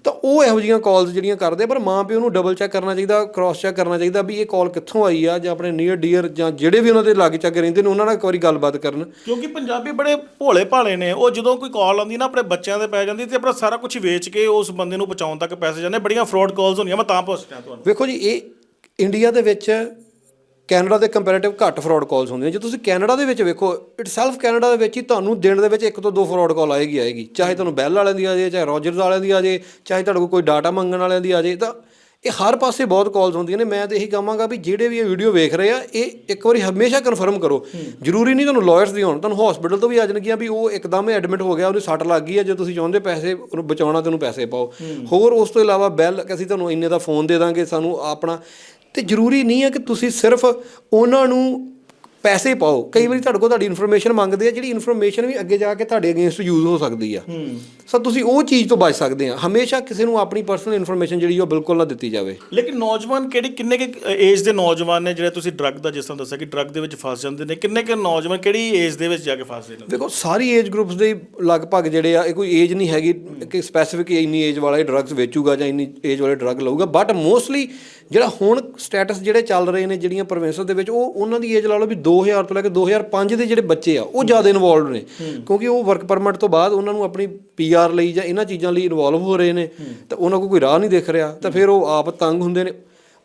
ਤਾਂ ਉਹ ਇਹੋ ਜਿਹੀਆਂ ਕਾਲਸ ਜਿਹੜੀਆਂ ਕਰਦੇ ਪਰ ਮਾਂ ਪਿਓ ਨੂੰ ਡਬਲ ਚੈੱਕ ਕਰਨਾ ਚਾਹੀਦਾ ਕ੍ਰਾਸ ਚੈੱਕ ਕਰਨਾ ਚਾਹੀਦਾ ਵੀ ਇਹ ਕਾਲ ਕਿੱਥੋਂ ਆਈ ਆ ਜਾਂ ਆਪਣੇ ਨੀਅਰ ਡੀਅਰ ਜਾਂ ਜਿਹੜੇ ਵੀ ਉਹਨਾਂ ਦੇ ਲਾਗੇ ਚੱਕ ਰਹਿੰਦੇ ਨੇ ਉਹਨਾਂ ਨਾਲ ਇੱਕ ਵਾਰੀ ਗੱਲਬਾਤ ਕਰਨ। ਕਿਉਂਕਿ ਪੰਜਾਬੀ ਬੜੇ ਭੋਲੇ ਭਾਲੇ ਨੇ ਉਹ ਜਦੋਂ ਕੋਈ ਕਾਲ ਆਉਂਦੀ ਨਾ ਆਪਣੇ ਬੱਚਿਆਂ ਦੇ ਪੈ ਜਾਂਦੀ ਤੇ ਆਪਣਾ ਸਾਰਾ ਕੁਝ ਵੇਚ ਕੇ ਉਸ ਬੰਦੇ ਨੂੰ ਪਹੁੰਚਾਉਣ ਤੱਕ ਪੈਸੇ ਜਾਂਦੇ ਬੜੀਆਂ ਫਰਾਡ ਕਾਲਸ ਹੁੰਦੀਆਂ ਮੈਂ ਤਾਂ ਪੁੱਛ ਰਿਹਾ ਤੁਹਾਨੂੰ। ਵੇਖੋ ਜੀ ਇਹ ਇੰਡੀਆ ਦੇ ਵਿੱਚ ਕੈਨੇਡਾ ਦੇ ਕੰਪੈਰੀਟਿਵ ਘੱਟ ਫਰਾਡ ਕਾਲਸ ਹੁੰਦੀਆਂ ਜੇ ਤੁਸੀਂ ਕੈਨੇਡਾ ਦੇ ਵਿੱਚ ਵੇਖੋ ਇਟਸੈਲਫ ਕੈਨੇਡਾ ਦੇ ਵਿੱਚ ਹੀ ਤੁਹਾਨੂੰ ਦਿਨ ਦੇ ਵਿੱਚ ਇੱਕ ਤੋਂ ਦੋ ਫਰਾਡ ਕਾਲ ਆਏਗੀ ਆਏਗੀ। ਚਾਹੇ ਤੁਹਾਨੂੰ ਬੈਲ ਵਾਲਿਆਂ ਦੀ ਆ ਜਾਏ ਚਾਹੇ ਰੋਜਰਸ ਵਾਲਿਆਂ ਦੀ ਆ ਜਾਏ ਚਾਹੇ ਤੁਹਾਡੇ ਕੋਲ ਕੋਈ ਡਾਟਾ ਮੰਗਣ ਵਾਲਿਆਂ ਦੀ ਆ ਜਾਏ ਤਾਂ ਇਹ ਹਰ ਪਾਸੇ ਬਹੁਤ ਕਾਲਸ ਹੁੰਦੀਆਂ ਨੇ। ਮੈਂ ਤਾਂ ਇਹੀ ਕਹਾਂਗਾ ਵੀ ਜਿਹੜੇ ਵੀ ਇਹ ਵੀਡੀਓ ਵੇਖ ਰਹੇ ਆ ਇਹ ਇੱਕ ਵਾਰੀ ਹਮੇਸ਼ਾ ਕਨਫਰਮ ਕਰੋ। ਜ਼ਰੂਰੀ ਨਹੀਂ ਤੁਹਾਨੂੰ ਲਾਇਰਸ ਦੀ ਹੋਣ। ਤੁਹਾਨੂੰ ਹਸਪੀਟਲ ਤੋਂ ਵੀ ਆ ਜਾਣਗੀਆਂ ਵੀ ਉਹ ਇੱਕਦਮ ਐਡਮਿਟ ਹੋ ਗਿਆ ਉਹਨੂੰ ਸੱਟ ਲੱਗ ਗਈ ਹੈ ਜੇ ਤੁਸੀਂ ਚਾਹੁੰਦੇ ਪੈਸੇ ਉਹਨੂੰ ਬਚਾਉਣਾ ਤੇ ਉਹਨੂੰ ਪੈਸੇ ਪਾਓ। ਹੋਰ ਉਸ ਤੋਂ ਇਲਾਵਾ ਬੈਲ ਕਿ ਅਸੀਂ ਤੁਹਾਨੂੰ ਇੰਨੇ ਦਾ ਫੋਨ ਦੇ ਦਾਂਗੇ ਸਾਨੂੰ ਆਪਣਾ ਤੇ ਜ਼ਰੂਰੀ ਨਹੀਂ ਹੈ ਕਿ ਤੁਸੀਂ ਸਿਰਫ ਉਹਨਾਂ ਨੂੰ ਪੈਸੇ ਪਾਓ। ਕਈ ਵਾਰੀ ਤੁਹਾਡੇ ਕੋਲ ਤੁਹਾਡੀ ਇਨਫੋਰਮੇਸ਼ਨ ਮੰਗਦੇ ਆ, ਜਿਹੜੀ ਇਨਫੋਰਮੇਸ਼ਨ ਵੀ ਅੱਗੇ ਜਾ ਕੇ ਤੁਹਾਡੇ ਅਗੇਂਸਟ ਯੂਜ਼ ਹੋ ਸਕਦੀ ਆ। ਸੋ ਤੁਸੀਂ ਉਹ ਚੀਜ਼ ਤੋਂ ਬਚ ਸਕਦੇ ਆ। ਹਮੇਸ਼ਾ ਕਿਸੇ ਨੂੰ ਆਪਣੀ ਪਰਸਨਲ ਇਨਫੋਰਮੇਸ਼ਨ ਜਿਹੜੀ ਉਹ ਬਿਲਕੁਲ ਨਾ ਦਿੱਤੀ ਜਾਵੇ। ਲੇਕਿਨ ਨੌਜਵਾਨ ਕਿਹੜੀ ਕਿੰਨੇ ਕਿ ਏਜ ਦੇ ਨੌਜਵਾਨ ਨੇ ਜਿਹੜੇ ਤੁਸੀਂ ਡਰੱਗ ਦਾ ਜਿਸ ਤਰ੍ਹਾਂ ਦੱਸਿਆ ਕਿ ਡਰੱਗ ਦੇ ਵਿੱਚ ਫਸ ਜਾਂਦੇ ਨੇ ਕਿੰਨੇ ਕਿ ਨੌਜਵਾਨ ਕਿਹੜੀ ਏਜ ਦੇ ਵਿੱਚ ਜਾ ਕੇ ਫਸਦੇ ਨੇ? ਦੇਖੋ ਸਾਰੀ ਏਜ ਗਰੁੱਪਸ ਦੇ ਲਗਭਗ ਜਿਹੜੇ ਆ ਇਹ ਕੋਈ ਏਜ ਨਹੀਂ ਹੈਗੀ ਕਿ ਸਪੈਸੀਫਿਕ ਇੰਨੀ ਏਜ ਵਾਲਾ ਡਰੱਗਸ ਵੇਚੂਗਾ ਜਾਂ ਇੰਨੀ ਏਜ ਵਾਲੇ ਡਰੱਗ ਲਊਗਾ। ਬਟ ਮੋਸਟਲੀ ਜਿਹੜਾ ਹੁਣ ਸਟੇਟਸ ਜਿਹੜੇ ਚੱਲ ਰਹੇ ਨੇ ਜਿਹੜੀਆਂ ਪ੍ਰੋਵਿੰਸਾਂ ਦੇ ਵਿੱਚ ਉਹ ਉਹਨਾਂ ਦੀ ਏਜ ਲਾ ਲਓ ਵੀ 2000 ਤੋਂ ਲੈ ਕੇ 2005 ਦੇ ਜਿਹੜੇ ਬੱਚੇ ਆ ਉਹ ਜ਼ਿਆਦਾ ਇਨਵੋਲਵਡ ਨੇ। ਕਿਉਂਕਿ ਉਹ ਵਰਕ ਪਰਮਿਟ ਤੋਂ ਬਾਅਦ ਉਹਨਾਂ ਨੂੰ ਆਪਣੀ ਪੀਆਰ ਲਈ ਜਾਂ ਇਹਨਾਂ ਚੀਜ਼ਾਂ ਲਈ ਇਨਵੋਲਵ ਹੋ ਰਹੇ ਨੇ ਤਾਂ ਉਹਨਾਂ ਕੋਲ ਕੋਈ ਰਾਹ ਨਹੀਂ ਦਿਖ ਰਿਹਾ। ਤਾਂ ਫਿਰ ਉਹ ਆਪ ਤੰਗ ਹੁੰਦੇ ਨੇ।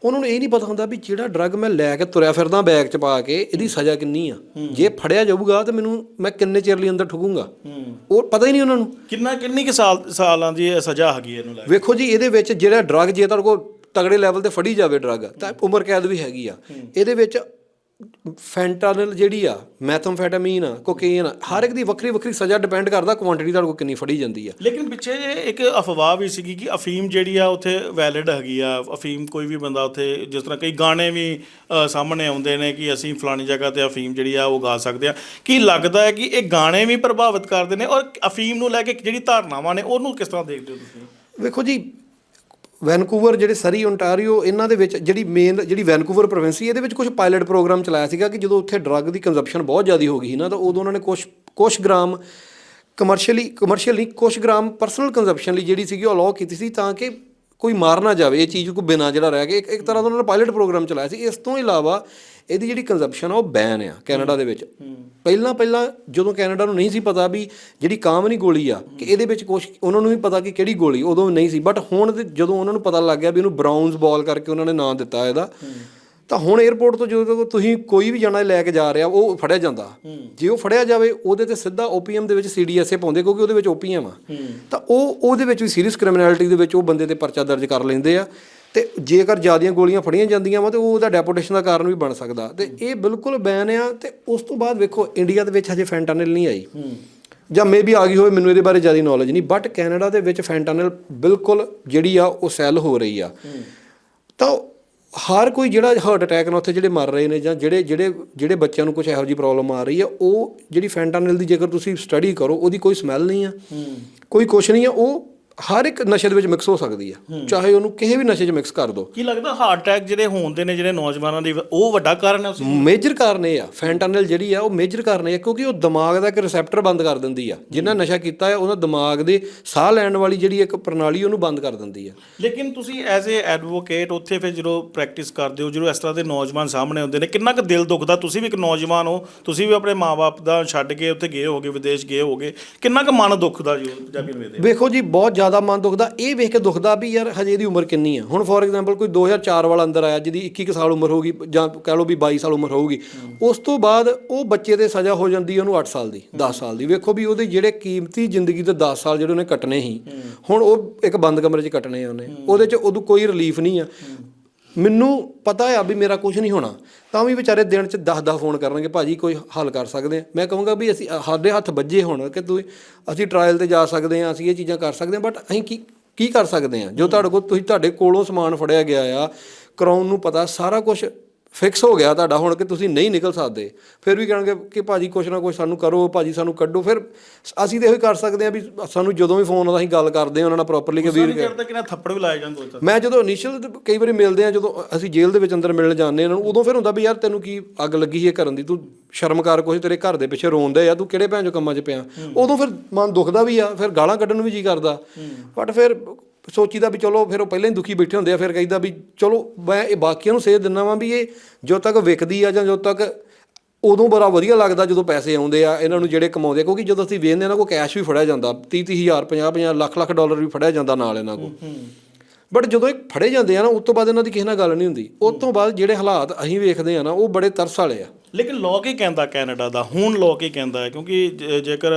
ਉਹਨਾਂ ਨੂੰ ਇਹ ਨਹੀਂ ਪਤਾ ਹੁੰਦਾ ਵੀ ਜਿਹੜਾ ਡਰੱਗ ਮੈਂ ਲੈ ਕੇ ਤੁਰਿਆ ਫਿਰਦਾ ਬੈਗ 'ਚ ਪਾ ਕੇ ਇਹਦੀ ਸਜ਼ਾ ਕਿੰਨੀ ਆ। ਜੇ ਫੜਿਆ ਜਾਊਗਾ ਤਾਂ ਮੈਨੂੰ ਮੈਂ ਕਿੰਨੇ ਚਿਰ ਲਈ ਅੰਦਰ ਠੁਕੂੰਗਾ। ਉਹ ਪਤਾ ਹੀ ਨਹੀਂ ਉਹਨਾਂ ਨੂੰ। ਕਿੰਨਾ ਕਿੰਨੀ ਕਿ ਸਾਲ ਸਾਲਾਂ ਦੀ ਇਹ ਸਜ਼ਾ ਹੈਗੀ ਇਹਨੂੰ ਲੈ ਕੇ? ਵੇਖੋ ਜੀ ਇਹਦੇ ਵਿੱਚ ਜਿਹੜਾ ਡਰੱਗ ਜੇ ਤੁਹਾਡੇ ਕੋਲ ਤਗੜੇ ਲੈਵਲ ਤੇ ਫੜੀ ਜਾਵੇ ਡਰੱਗ ਤਾਂ ਉਮਰ ਕੈਦ ਵੀ ਹੈਗੀ ਆ। ਇਹਦੇ ਵਿੱਚ ਫੈਂਟਾਨਲ ਜਿਹੜੀ ਆ ਮੈਥਮਫੈਟਾਮੀਨ ਆ ਕੋਕੇਨ ਹਰ ਇੱਕ ਦੀ ਵੱਖਰੀ ਵੱਖਰੀ ਸਜ਼ਾ ਡਿਪੈਂਡ ਕਰਦਾ ਕੁਆਂਟੀਟੀ ਤੁਹਾਡੇ ਕੋਲ ਕਿੰਨੀ ਫੜੀ ਜਾਂਦੀ ਆ। ਲੇਕਿਨ ਪਿੱਛੇ ਜੇ ਇੱਕ ਅਫਵਾਹ ਵੀ ਸੀਗੀ ਕਿ ਅਫੀਮ ਜਿਹੜੀ ਆ ਉੱਥੇ ਵੈਲਿਡ ਹੈਗੀ ਆ। ਅਫੀਮ ਕੋਈ ਵੀ ਬੰਦਾ ਉੱਥੇ ਜਿਸ ਤਰ੍ਹਾਂ ਕਈ ਗਾਣੇ ਵੀ ਸਾਹਮਣੇ ਆਉਂਦੇ ਨੇ ਕਿ ਅਸੀਂ ਫਲਾਣੀ ਜਗ੍ਹਾ ਤੇ ਅਫੀਮ ਜਿਹੜੀ ਆ ਉਹ ਗਾ ਸਕਦੇ ਆ। ਕੀ ਲੱਗਦਾ ਹੈ ਕਿ ਇਹ ਗਾਣੇ ਵੀ ਪ੍ਰਭਾਵਿਤ ਕਰਦੇ ਨੇ ਔਰ ਅਫੀਮ ਨੂੰ ਲੈ ਕੇ ਜਿਹੜੀ ਧਾਰਨਾਵਾਂ ਨੇ ਉਹਨੂੰ ਕਿਸ ਤਰ੍ਹਾਂ ਦੇਖਦੇ ਹੋ ਤੁਸੀਂ? ਵੇਖੋ ਜੀ ਵੈਨਕੂਵਰ ਜਿਹੜੇ ਸਰੀ ਓਨਟਾਰੀਓ ਇਹਨਾਂ ਦੇ ਵਿੱਚ ਜਿਹੜੀ ਮੇਨ ਜਿਹੜੀ ਵੈਨਕੂਵਰ ਪ੍ਰੋਵਿੰਸ ਸੀ ਇਹਦੇ ਵਿੱਚ ਕੁਝ ਪਾਇਲਟ ਪ੍ਰੋਗਰਾਮ ਚਲਾਇਆ ਸੀਗਾ ਕਿ ਜਦੋਂ ਉੱਥੇ ਡਰੱਗ ਦੀ ਕੰਜ਼ੰਪਸ਼ਨ ਬਹੁਤ ਜ਼ਿਆਦਾ ਹੋ ਗਈ ਸੀ ਨਾ, ਤਾਂ ਉਦੋਂ ਉਹਨਾਂ ਨੇ ਕੁਝ ਕੁਝ ਗ੍ਰਾਮ ਕਮਰਸ਼ੀਅਲੀ ਕਮਰਸ਼ੀਅਲੀ ਕੁਝ ਗ੍ਰਾਮ ਪਰਸਨਲ ਕੰਜ਼ੰਪਸ਼ਨ ਲਈ ਜਿਹੜੀ ਸੀਗੀ ਉਹ ਅਲਾਉ ਕੀਤੀ ਸੀ ਤਾਂ ਕਿ ਕੋਈ ਮਾਰ ਨਾ ਜਾਵੇ ਇਹ ਚੀਜ਼ ਕੋ ਬਿਨਾ ਜਿਹੜਾ ਰਹਿ ਗਿਆ ਇੱਕ ਇੱਕ ਤਰ੍ਹਾਂ ਦਾ ਉਹਨਾਂ ਨੇ ਪਾਇਲਟ ਪ੍ਰੋਗਰਾਮ ਚਲਾਇਆ ਸੀ। ਇਸ ਤੋਂ ਇਲਾਵਾ ਇਹਦੀ ਜਿਹੜੀ ਕੰਜ਼ੰਪਸ਼ਨ ਆ ਉਹ ਬੈਨ ਆ ਕੈਨੇਡਾ ਦੇ ਵਿੱਚ। ਪਹਿਲਾਂ ਪਹਿਲਾਂ ਜਦੋਂ ਕੈਨੇਡਾ ਨੂੰ ਨਹੀਂ ਸੀ ਪਤਾ ਵੀ ਜਿਹੜੀ ਕਾਮਨੀ ਗੋਲੀ ਆ ਕਿ ਇਹਦੇ ਵਿੱਚ ਕੁਝ ਉਹਨਾਂ ਨੂੰ ਵੀ ਪਤਾ ਕਿ ਕਿਹੜੀ ਗੋਲੀ ਉਦੋਂ ਨਹੀਂ ਸੀ। ਬਟ ਹੁਣ ਜਦੋਂ ਉਹਨਾਂ ਨੂੰ ਪਤਾ ਲੱਗ ਗਿਆ ਵੀ ਇਹਨੂੰ ਬਰਾਊਨਸ ਬਾਲ ਕਰਕੇ ਉਹਨਾਂ ਨੇ ਨਾਂ ਦਿੱਤਾ ਇਹਦਾ ਤਾਂ ਹੁਣ 에어ਪੋਰਟ ਤੋਂ ਜਦੋਂ ਤੁਸੀਂ ਕੋਈ ਵੀ ਜਣਾ ਲੈ ਕੇ ਜਾ ਰਿਹਾ ਉਹ ਫੜਿਆ ਜਾਂਦਾ। ਜੇ ਉਹ ਫੜਿਆ ਜਾਵੇ ਉਹਦੇ ਤੇ ਸਿੱਧਾ ਓਪੀਐਮ ਦੇ ਵਿੱਚ ਸੀਡੀਐਸਏ ਪਾਉਂਦੇ ਕਿਉਂਕਿ ਉਹਦੇ ਵਿੱਚ ਓਪੀਐਮ ਆ। ਤਾਂ ਉਹ ਉਹਦੇ ਵਿੱਚ ਵੀ ਸੀਰੀਅਸ ਕ੍ਰਿਮੀਨੈਲਿਟੀ ਦੇ ਵਿੱਚ ਉਹ ਬੰਦੇ ਤੇ ਪਰਚਾ ਦਰਜ ਕਰ ਲੈਂਦੇ ਆ। ਤੇ ਜੇਕਰ ਜ਼ਿਆਦੀਆਂ ਗੋਲੀਆਂ ਫੜੀਆਂ ਜਾਂਦੀਆਂ ਵਾ ਤੇ ਉਹ ਉਹਦਾ ਡੈਪੋਟੇਸ਼ਨ ਦਾ ਕਾਰਨ ਵੀ ਬਣ ਸਕਦਾ। ਤੇ ਇਹ ਬਿਲਕੁਲ ਬੈਨ ਆ ਤੇ ਉਸ ਤੋਂ ਬਾਅਦ ਵੇਖੋ ਇੰਡੀਆ ਦੇ ਵਿੱਚ ਹਜੇ ਫੈਂਟਾਨਿਲ ਨਹੀਂ ਆਈ। ਜਾਂ ਮੇਬੀ ਆ ਗਈ ਹੋਵੇ ਮੈਨੂੰ ਇਹਦੇ ਬਾਰੇ ਜ਼ਿਆਦਾ ਨੌਲੇਜ ਨਹੀਂ ਬਟ ਕੈਨੇਡਾ ਦੇ ਵਿੱਚ ਫੈਂਟਾਨਿਲ ਬਿਲਕੁਲ ਜਿਹੜੀ ਆ ਉਹ ਸੈੱਲ ਹੋ ਰਹੀ ਆ। ਤਾਂ ਹਰ ਕੋਈ ਜਿਹੜਾ ਹਾਰਟ ਅਟੈਕ ਨਾਲ ਉੱਥੇ ਜਿਹੜੇ ਮਰ ਰਹੇ ਨੇ ਜਾਂ ਜਿਹੜੇ ਜਿਹੜੇ ਜਿਹੜੇ ਬੱਚਿਆਂ ਨੂੰ ਕੁਝ ਇਹੋ ਜਿਹੀ ਪ੍ਰੋਬਲਮ ਆ ਰਹੀ ਆ ਉਹ ਜਿਹੜੀ ਫੈਂਟਾਨਿਲ ਦੀ ਜੇਕਰ ਤੁਸੀਂ ਸਟੱਡੀ ਕਰੋ ਉਹਦੀ ਕੋਈ ਸਮੈਲ ਨਹੀਂ ਆ। ਕੋਈ ਕੁਛ ਨਹੀਂ ਆ ਉਹ ਹਰ ਇੱਕ ਨਸ਼ੇ ਦੇ ਵਿੱਚ ਮਿਕਸ ਹੋ ਸਕਦੀ ਆ। ਚਾਹੇ ਉਹਨੂੰ ਕਿਸੇ ਵੀ ਨਸ਼ੇ 'ਚ ਮਿਕਸ ਕਰ ਦਿਓ ਕੀ ਲੱਗਦਾ ਹਾਰਟ ਅਟੈਕ ਜਿਹੜੇ ਹੋਣਦੇ ਨੇ ਜਿਹੜੇ ਨੌਜਵਾਨਾਂ ਦੀ ਉਹ ਵੱਡਾ ਕਾਰਨ ਹੈ ਉਸ ਮੇਜਰ ਕਾਰਨ ਇਹ ਆ। ਫੈਂਟਾਨਿਲ ਜਿਹੜੀ ਆ ਉਹ ਮੇਜਰ ਕਾਰਨ ਇਹ ਕਿਉਂਕਿ ਉਹ ਦਿਮਾਗ ਦਾ ਇੱਕ ਰਿਸੈਪਟਰ ਬੰਦ ਕਰ ਦਿੰਦੀ ਆ। ਜਿੰਨਾ ਨਸ਼ਾ ਕੀਤਾ ਆ ਉਹਦਾ ਦਿਮਾਗ ਦੇ ਸਾਹ ਲੈਣ ਵਾਲੀ ਜਿਹੜੀ ਇੱਕ ਪ੍ਰਣਾਲੀ ਉਹਨੂੰ ਬੰਦ ਕਰ ਦਿੰਦੀ ਆ। ਲੇਕਿਨ ਤੁਸੀਂ ਐਜ਼ ਅ ਐਡਵੋਕੇਟ ਉੱਥੇ ਫਿਰ ਜਦੋਂ ਪ੍ਰੈਕਟਿਸ ਕਰਦੇ ਹੋ ਜਦੋਂ ਇਸ ਤਰ੍ਹਾਂ ਦੇ ਨੌਜਵਾਨ ਸਾਹਮਣੇ ਆਉਂਦੇ ਨੇ ਕਿੰਨਾ ਕੁ ਦਿਲ ਦੁਖਦਾ? ਤੁਸੀਂ ਵੀ ਇੱਕ ਨੌਜਵਾਨ ਹੋ ਤੁਸੀਂ ਵੀ ਆਪਣੇ ਮਾਪੇ ਦਾ ਛੱਡ ਕੇ ਉੱਥੇ ਗਏ ਹੋਗੇ ਵਿਦੇਸ਼ ਗਏ ਹੋਗੇ ਕਿੰਨਾ ਕੁ ਮਨ ਦੁਖਦਾ ਜੀ ਪੰਜਾਬੀ ਨੂੰ ਵੇਖੋ ਜੀ ਬਹੁਤ ਜ਼ਿਆਦਾ ਮਨ ਦੁਖਦਾ ਇਹ ਵੇਖ ਕੇ ਦੁਖਦਾ ਵੀ ਯਾਰ ਹਜੇ ਇਹਦੀ ਉਮਰ ਕਿੰਨੀ ਆ। ਹੁਣ ਫੋਰ ਐਗਜ਼ਾਮਪਲ ਕੋਈ 2004 ਵਾਲਾ ਅੰਦਰ ਆਇਆ ਜਿਹਦੀ 21 ਕੁ ਸਾਲ ਉਮਰ ਹੋਊਗੀ ਜਾਂ ਕਹਿ ਲਓ ਵੀ 22 ਸਾਲ ਉਮਰ ਹੋਊਗੀ ਉਸ ਤੋਂ ਬਾਅਦ ਉਹ ਬੱਚੇ ਦੇ ਸਜ਼ਾ ਹੋ ਜਾਂਦੀ ਹੈ ਉਹਨੂੰ 8 ਸਾਲ ਦੀ 10 ਸਾਲ ਦੀ। ਵੇਖੋ ਵੀ ਉਹਦੇ ਜਿਹੜੇ ਕੀਮਤੀ ਜ਼ਿੰਦਗੀ ਦੇ 10 ਸਾਲ ਜਿਹੜੇ ਉਹਨੇ ਕੱਟਣੇ ਸੀ ਹੁਣ ਉਹ ਇੱਕ ਬੰਦ ਕਮਰੇ 'ਚ ਕੱਟਣੇ ਆ ਉਹਨੇ। ਉਹਦੇ 'ਚ ਉਦੋਂ ਕੋਈ ਰਿਲੀਫ ਨਹੀਂ ਆ। ਮੈਨੂੰ ਪਤਾ ਆ ਵੀ ਮੇਰਾ ਕੁਝ ਨਹੀਂ ਹੋਣਾ। ਤਾਂ ਵੀ ਵਿਚਾਰੇ ਦਿਨ 'ਚ 10-10 ਫੋਨ ਕਰਨਗੇ, ਭਾਜੀ ਕੋਈ ਹੱਲ ਕਰ ਸਕਦੇ ਆ। ਮੈਂ ਕਹੂੰਗਾ ਵੀ ਅਸੀਂ ਸਾਡੇ ਹੱਥ ਵੱਜੇ ਹੋਣ ਕਿ ਤੁਸੀਂ, ਅਸੀਂ ਟ੍ਰਾਇਲ ਤੇ ਜਾ ਸਕਦੇ ਆ, ਅਸੀਂ ਇਹ ਚੀਜ਼ਾਂ ਕਰ ਸਕਦੇ ਆ ਬਟ ਅਸੀਂ ਕੀ ਕੀ ਕਰ ਸਕਦੇ ਆ? ਜੋ ਤੁਹਾਡੇ ਕੋਲ, ਤੁਸੀਂ ਤੁਹਾਡੇ ਕੋਲੋਂ ਸਮਾਨ ਫੜਿਆ ਗਿਆ ਆ, ਕਰਾਉਣ ਨੂੰ ਪਤਾ, ਸਾਰਾ ਕੁਝ ਫਿਕਸ ਹੋ ਗਿਆ ਤੁਹਾਡਾ ਹੁਣ ਕਿ ਤੁਸੀਂ ਨਹੀਂ ਨਿਕਲ ਸਕਦੇ। ਫਿਰ ਵੀ ਕਹਿਣਗੇ ਕਿ ਭਾਜੀ ਕੁਛ ਨਾ ਕੁਛ ਸਾਨੂੰ ਕਰੋ ਭਾਜੀ ਸਾਨੂੰ ਕੱਢੋ। ਫਿਰ ਅਸੀਂ ਤਾਂ ਇਹੋ ਹੀ ਕਰ ਸਕਦੇ ਆ ਵੀ ਸਾਨੂੰ ਜਦੋਂ ਵੀ ਫੋਨ ਆਉਂਦਾ ਅਸੀਂ ਗੱਲ ਕਰਦੇ ਆ ਉਹਨਾਂ ਨਾਲ ਪ੍ਰੋਪਰਲੀ ਕਿ ਵੀਰ ਕਰਦਾ ਥੱਪੜ ਵੀ ਲਾਏ ਜਾਂਦੇ ਉੱਥੇ ਮੈਂ ਜਦੋਂ ਇਨੀਸ਼ੀਅਲ ਕਈ ਵਾਰੀ ਮਿਲਦੇ ਆ ਜਦੋਂ ਅਸੀਂ ਜੇਲ੍ਹ ਦੇ ਵਿੱਚ ਅੰਦਰ ਮਿਲਣ ਜਾਂਦੇ ਇਹਨਾਂ ਨੂੰ ਉਦੋਂ ਫਿਰ ਹੁੰਦਾ ਵੀ ਯਾਰ ਤੈਨੂੰ ਕੀ ਅੱਗ ਲੱਗੀ ਹੈ ਕਰਨ ਦੀ? ਤੂੰ ਸ਼ਰਮ ਕਰ ਕੁਛ ਤੇਰੇ ਘਰ ਦੇ ਪਿੱਛੇ ਰੋਂਦੇ ਆ ਤੂੰ ਕਿਹੜੇ ਭੈਣ ਚੋ ਕੰਮਾਂ 'ਚ ਪਿਆ? ਉਦੋਂ ਫਿਰ ਮਨ ਦੁਖਦਾ ਵੀ ਆ ਫਿਰ ਗਾਲਾਂ ਕੱਢਣ ਨੂੰ ਵੀ ਜੀ ਕਰਦਾ। ਬਟ ਫਿਰ ਸੋਚੀਦਾ ਵੀ ਚਲੋ ਫਿਰ ਉਹ ਪਹਿਲਾਂ ਹੀ ਦੁਖੀ ਬੈਠੇ ਹੁੰਦੇ ਆ, ਫਿਰ ਕਹਿੰਦਾ ਵੀ ਚਲੋ ਮੈਂ ਇਹ ਬਾਕੀਆਂ ਨੂੰ ਸੇਧ ਦਿੰਦਾ ਵਾਂ ਵੀ ਇਹ ਜਦੋਂ ਤੱਕ ਵਿਕਦੀ ਆ ਜਾਂ ਜਦੋਂ ਤੱਕ ਉਦੋਂ ਬੜਾ ਵਧੀਆ ਲੱਗਦਾ ਜਦੋਂ ਪੈਸੇ ਆਉਂਦੇ ਆ, ਇਹਨਾਂ ਨੂੰ ਜਿਹੜੇ ਕਮਾਉਂਦੇ ਆ, ਕਿਉਂਕਿ ਜਦੋਂ ਅਸੀਂ ਵੇਚਦੇ ਆ ਨਾ ਕੋਈ ਕੈਸ਼ ਵੀ ਫੜਿਆ ਜਾਂਦਾ 30 30 ਹਜ਼ਾਰ 50 50 ਲੱਖ ਲੱਖ ਡਾਲਰ ਵੀ ਫੜਿਆ ਜਾਂਦਾ ਨਾਲ ਇਹਨਾਂ ਕੋਲ। ਬਟ ਜਦੋਂ ਇਹ ਫੜੇ ਜਾਂਦੇ ਆ ਨਾ ਉਸ ਤੋਂ ਬਾਅਦ ਇਹਨਾਂ ਦੀ ਕਿਸੇ ਨਾਲ ਗੱਲ ਨਹੀਂ ਹੁੰਦੀ। ਉਸ ਤੋਂ ਬਾਅਦ ਜਿਹੜੇ ਹਾਲਾਤ ਅਸੀਂ ਵੇਖਦੇ ਆ ਨਾ ਉਹ ਬੜੇ ਤਰਸ ਵਾਲੇ ਆ। ਲੇਕਿਨ ਲੋਕ ਹੀ ਕਹਿੰਦਾ ਕੈਨੇਡਾ ਦਾ ਹੁਣ ਲੋਕ ਹੀ ਕਹਿੰਦਾ ਹੈ ਕਿਉਂਕਿ ਜੇਕਰ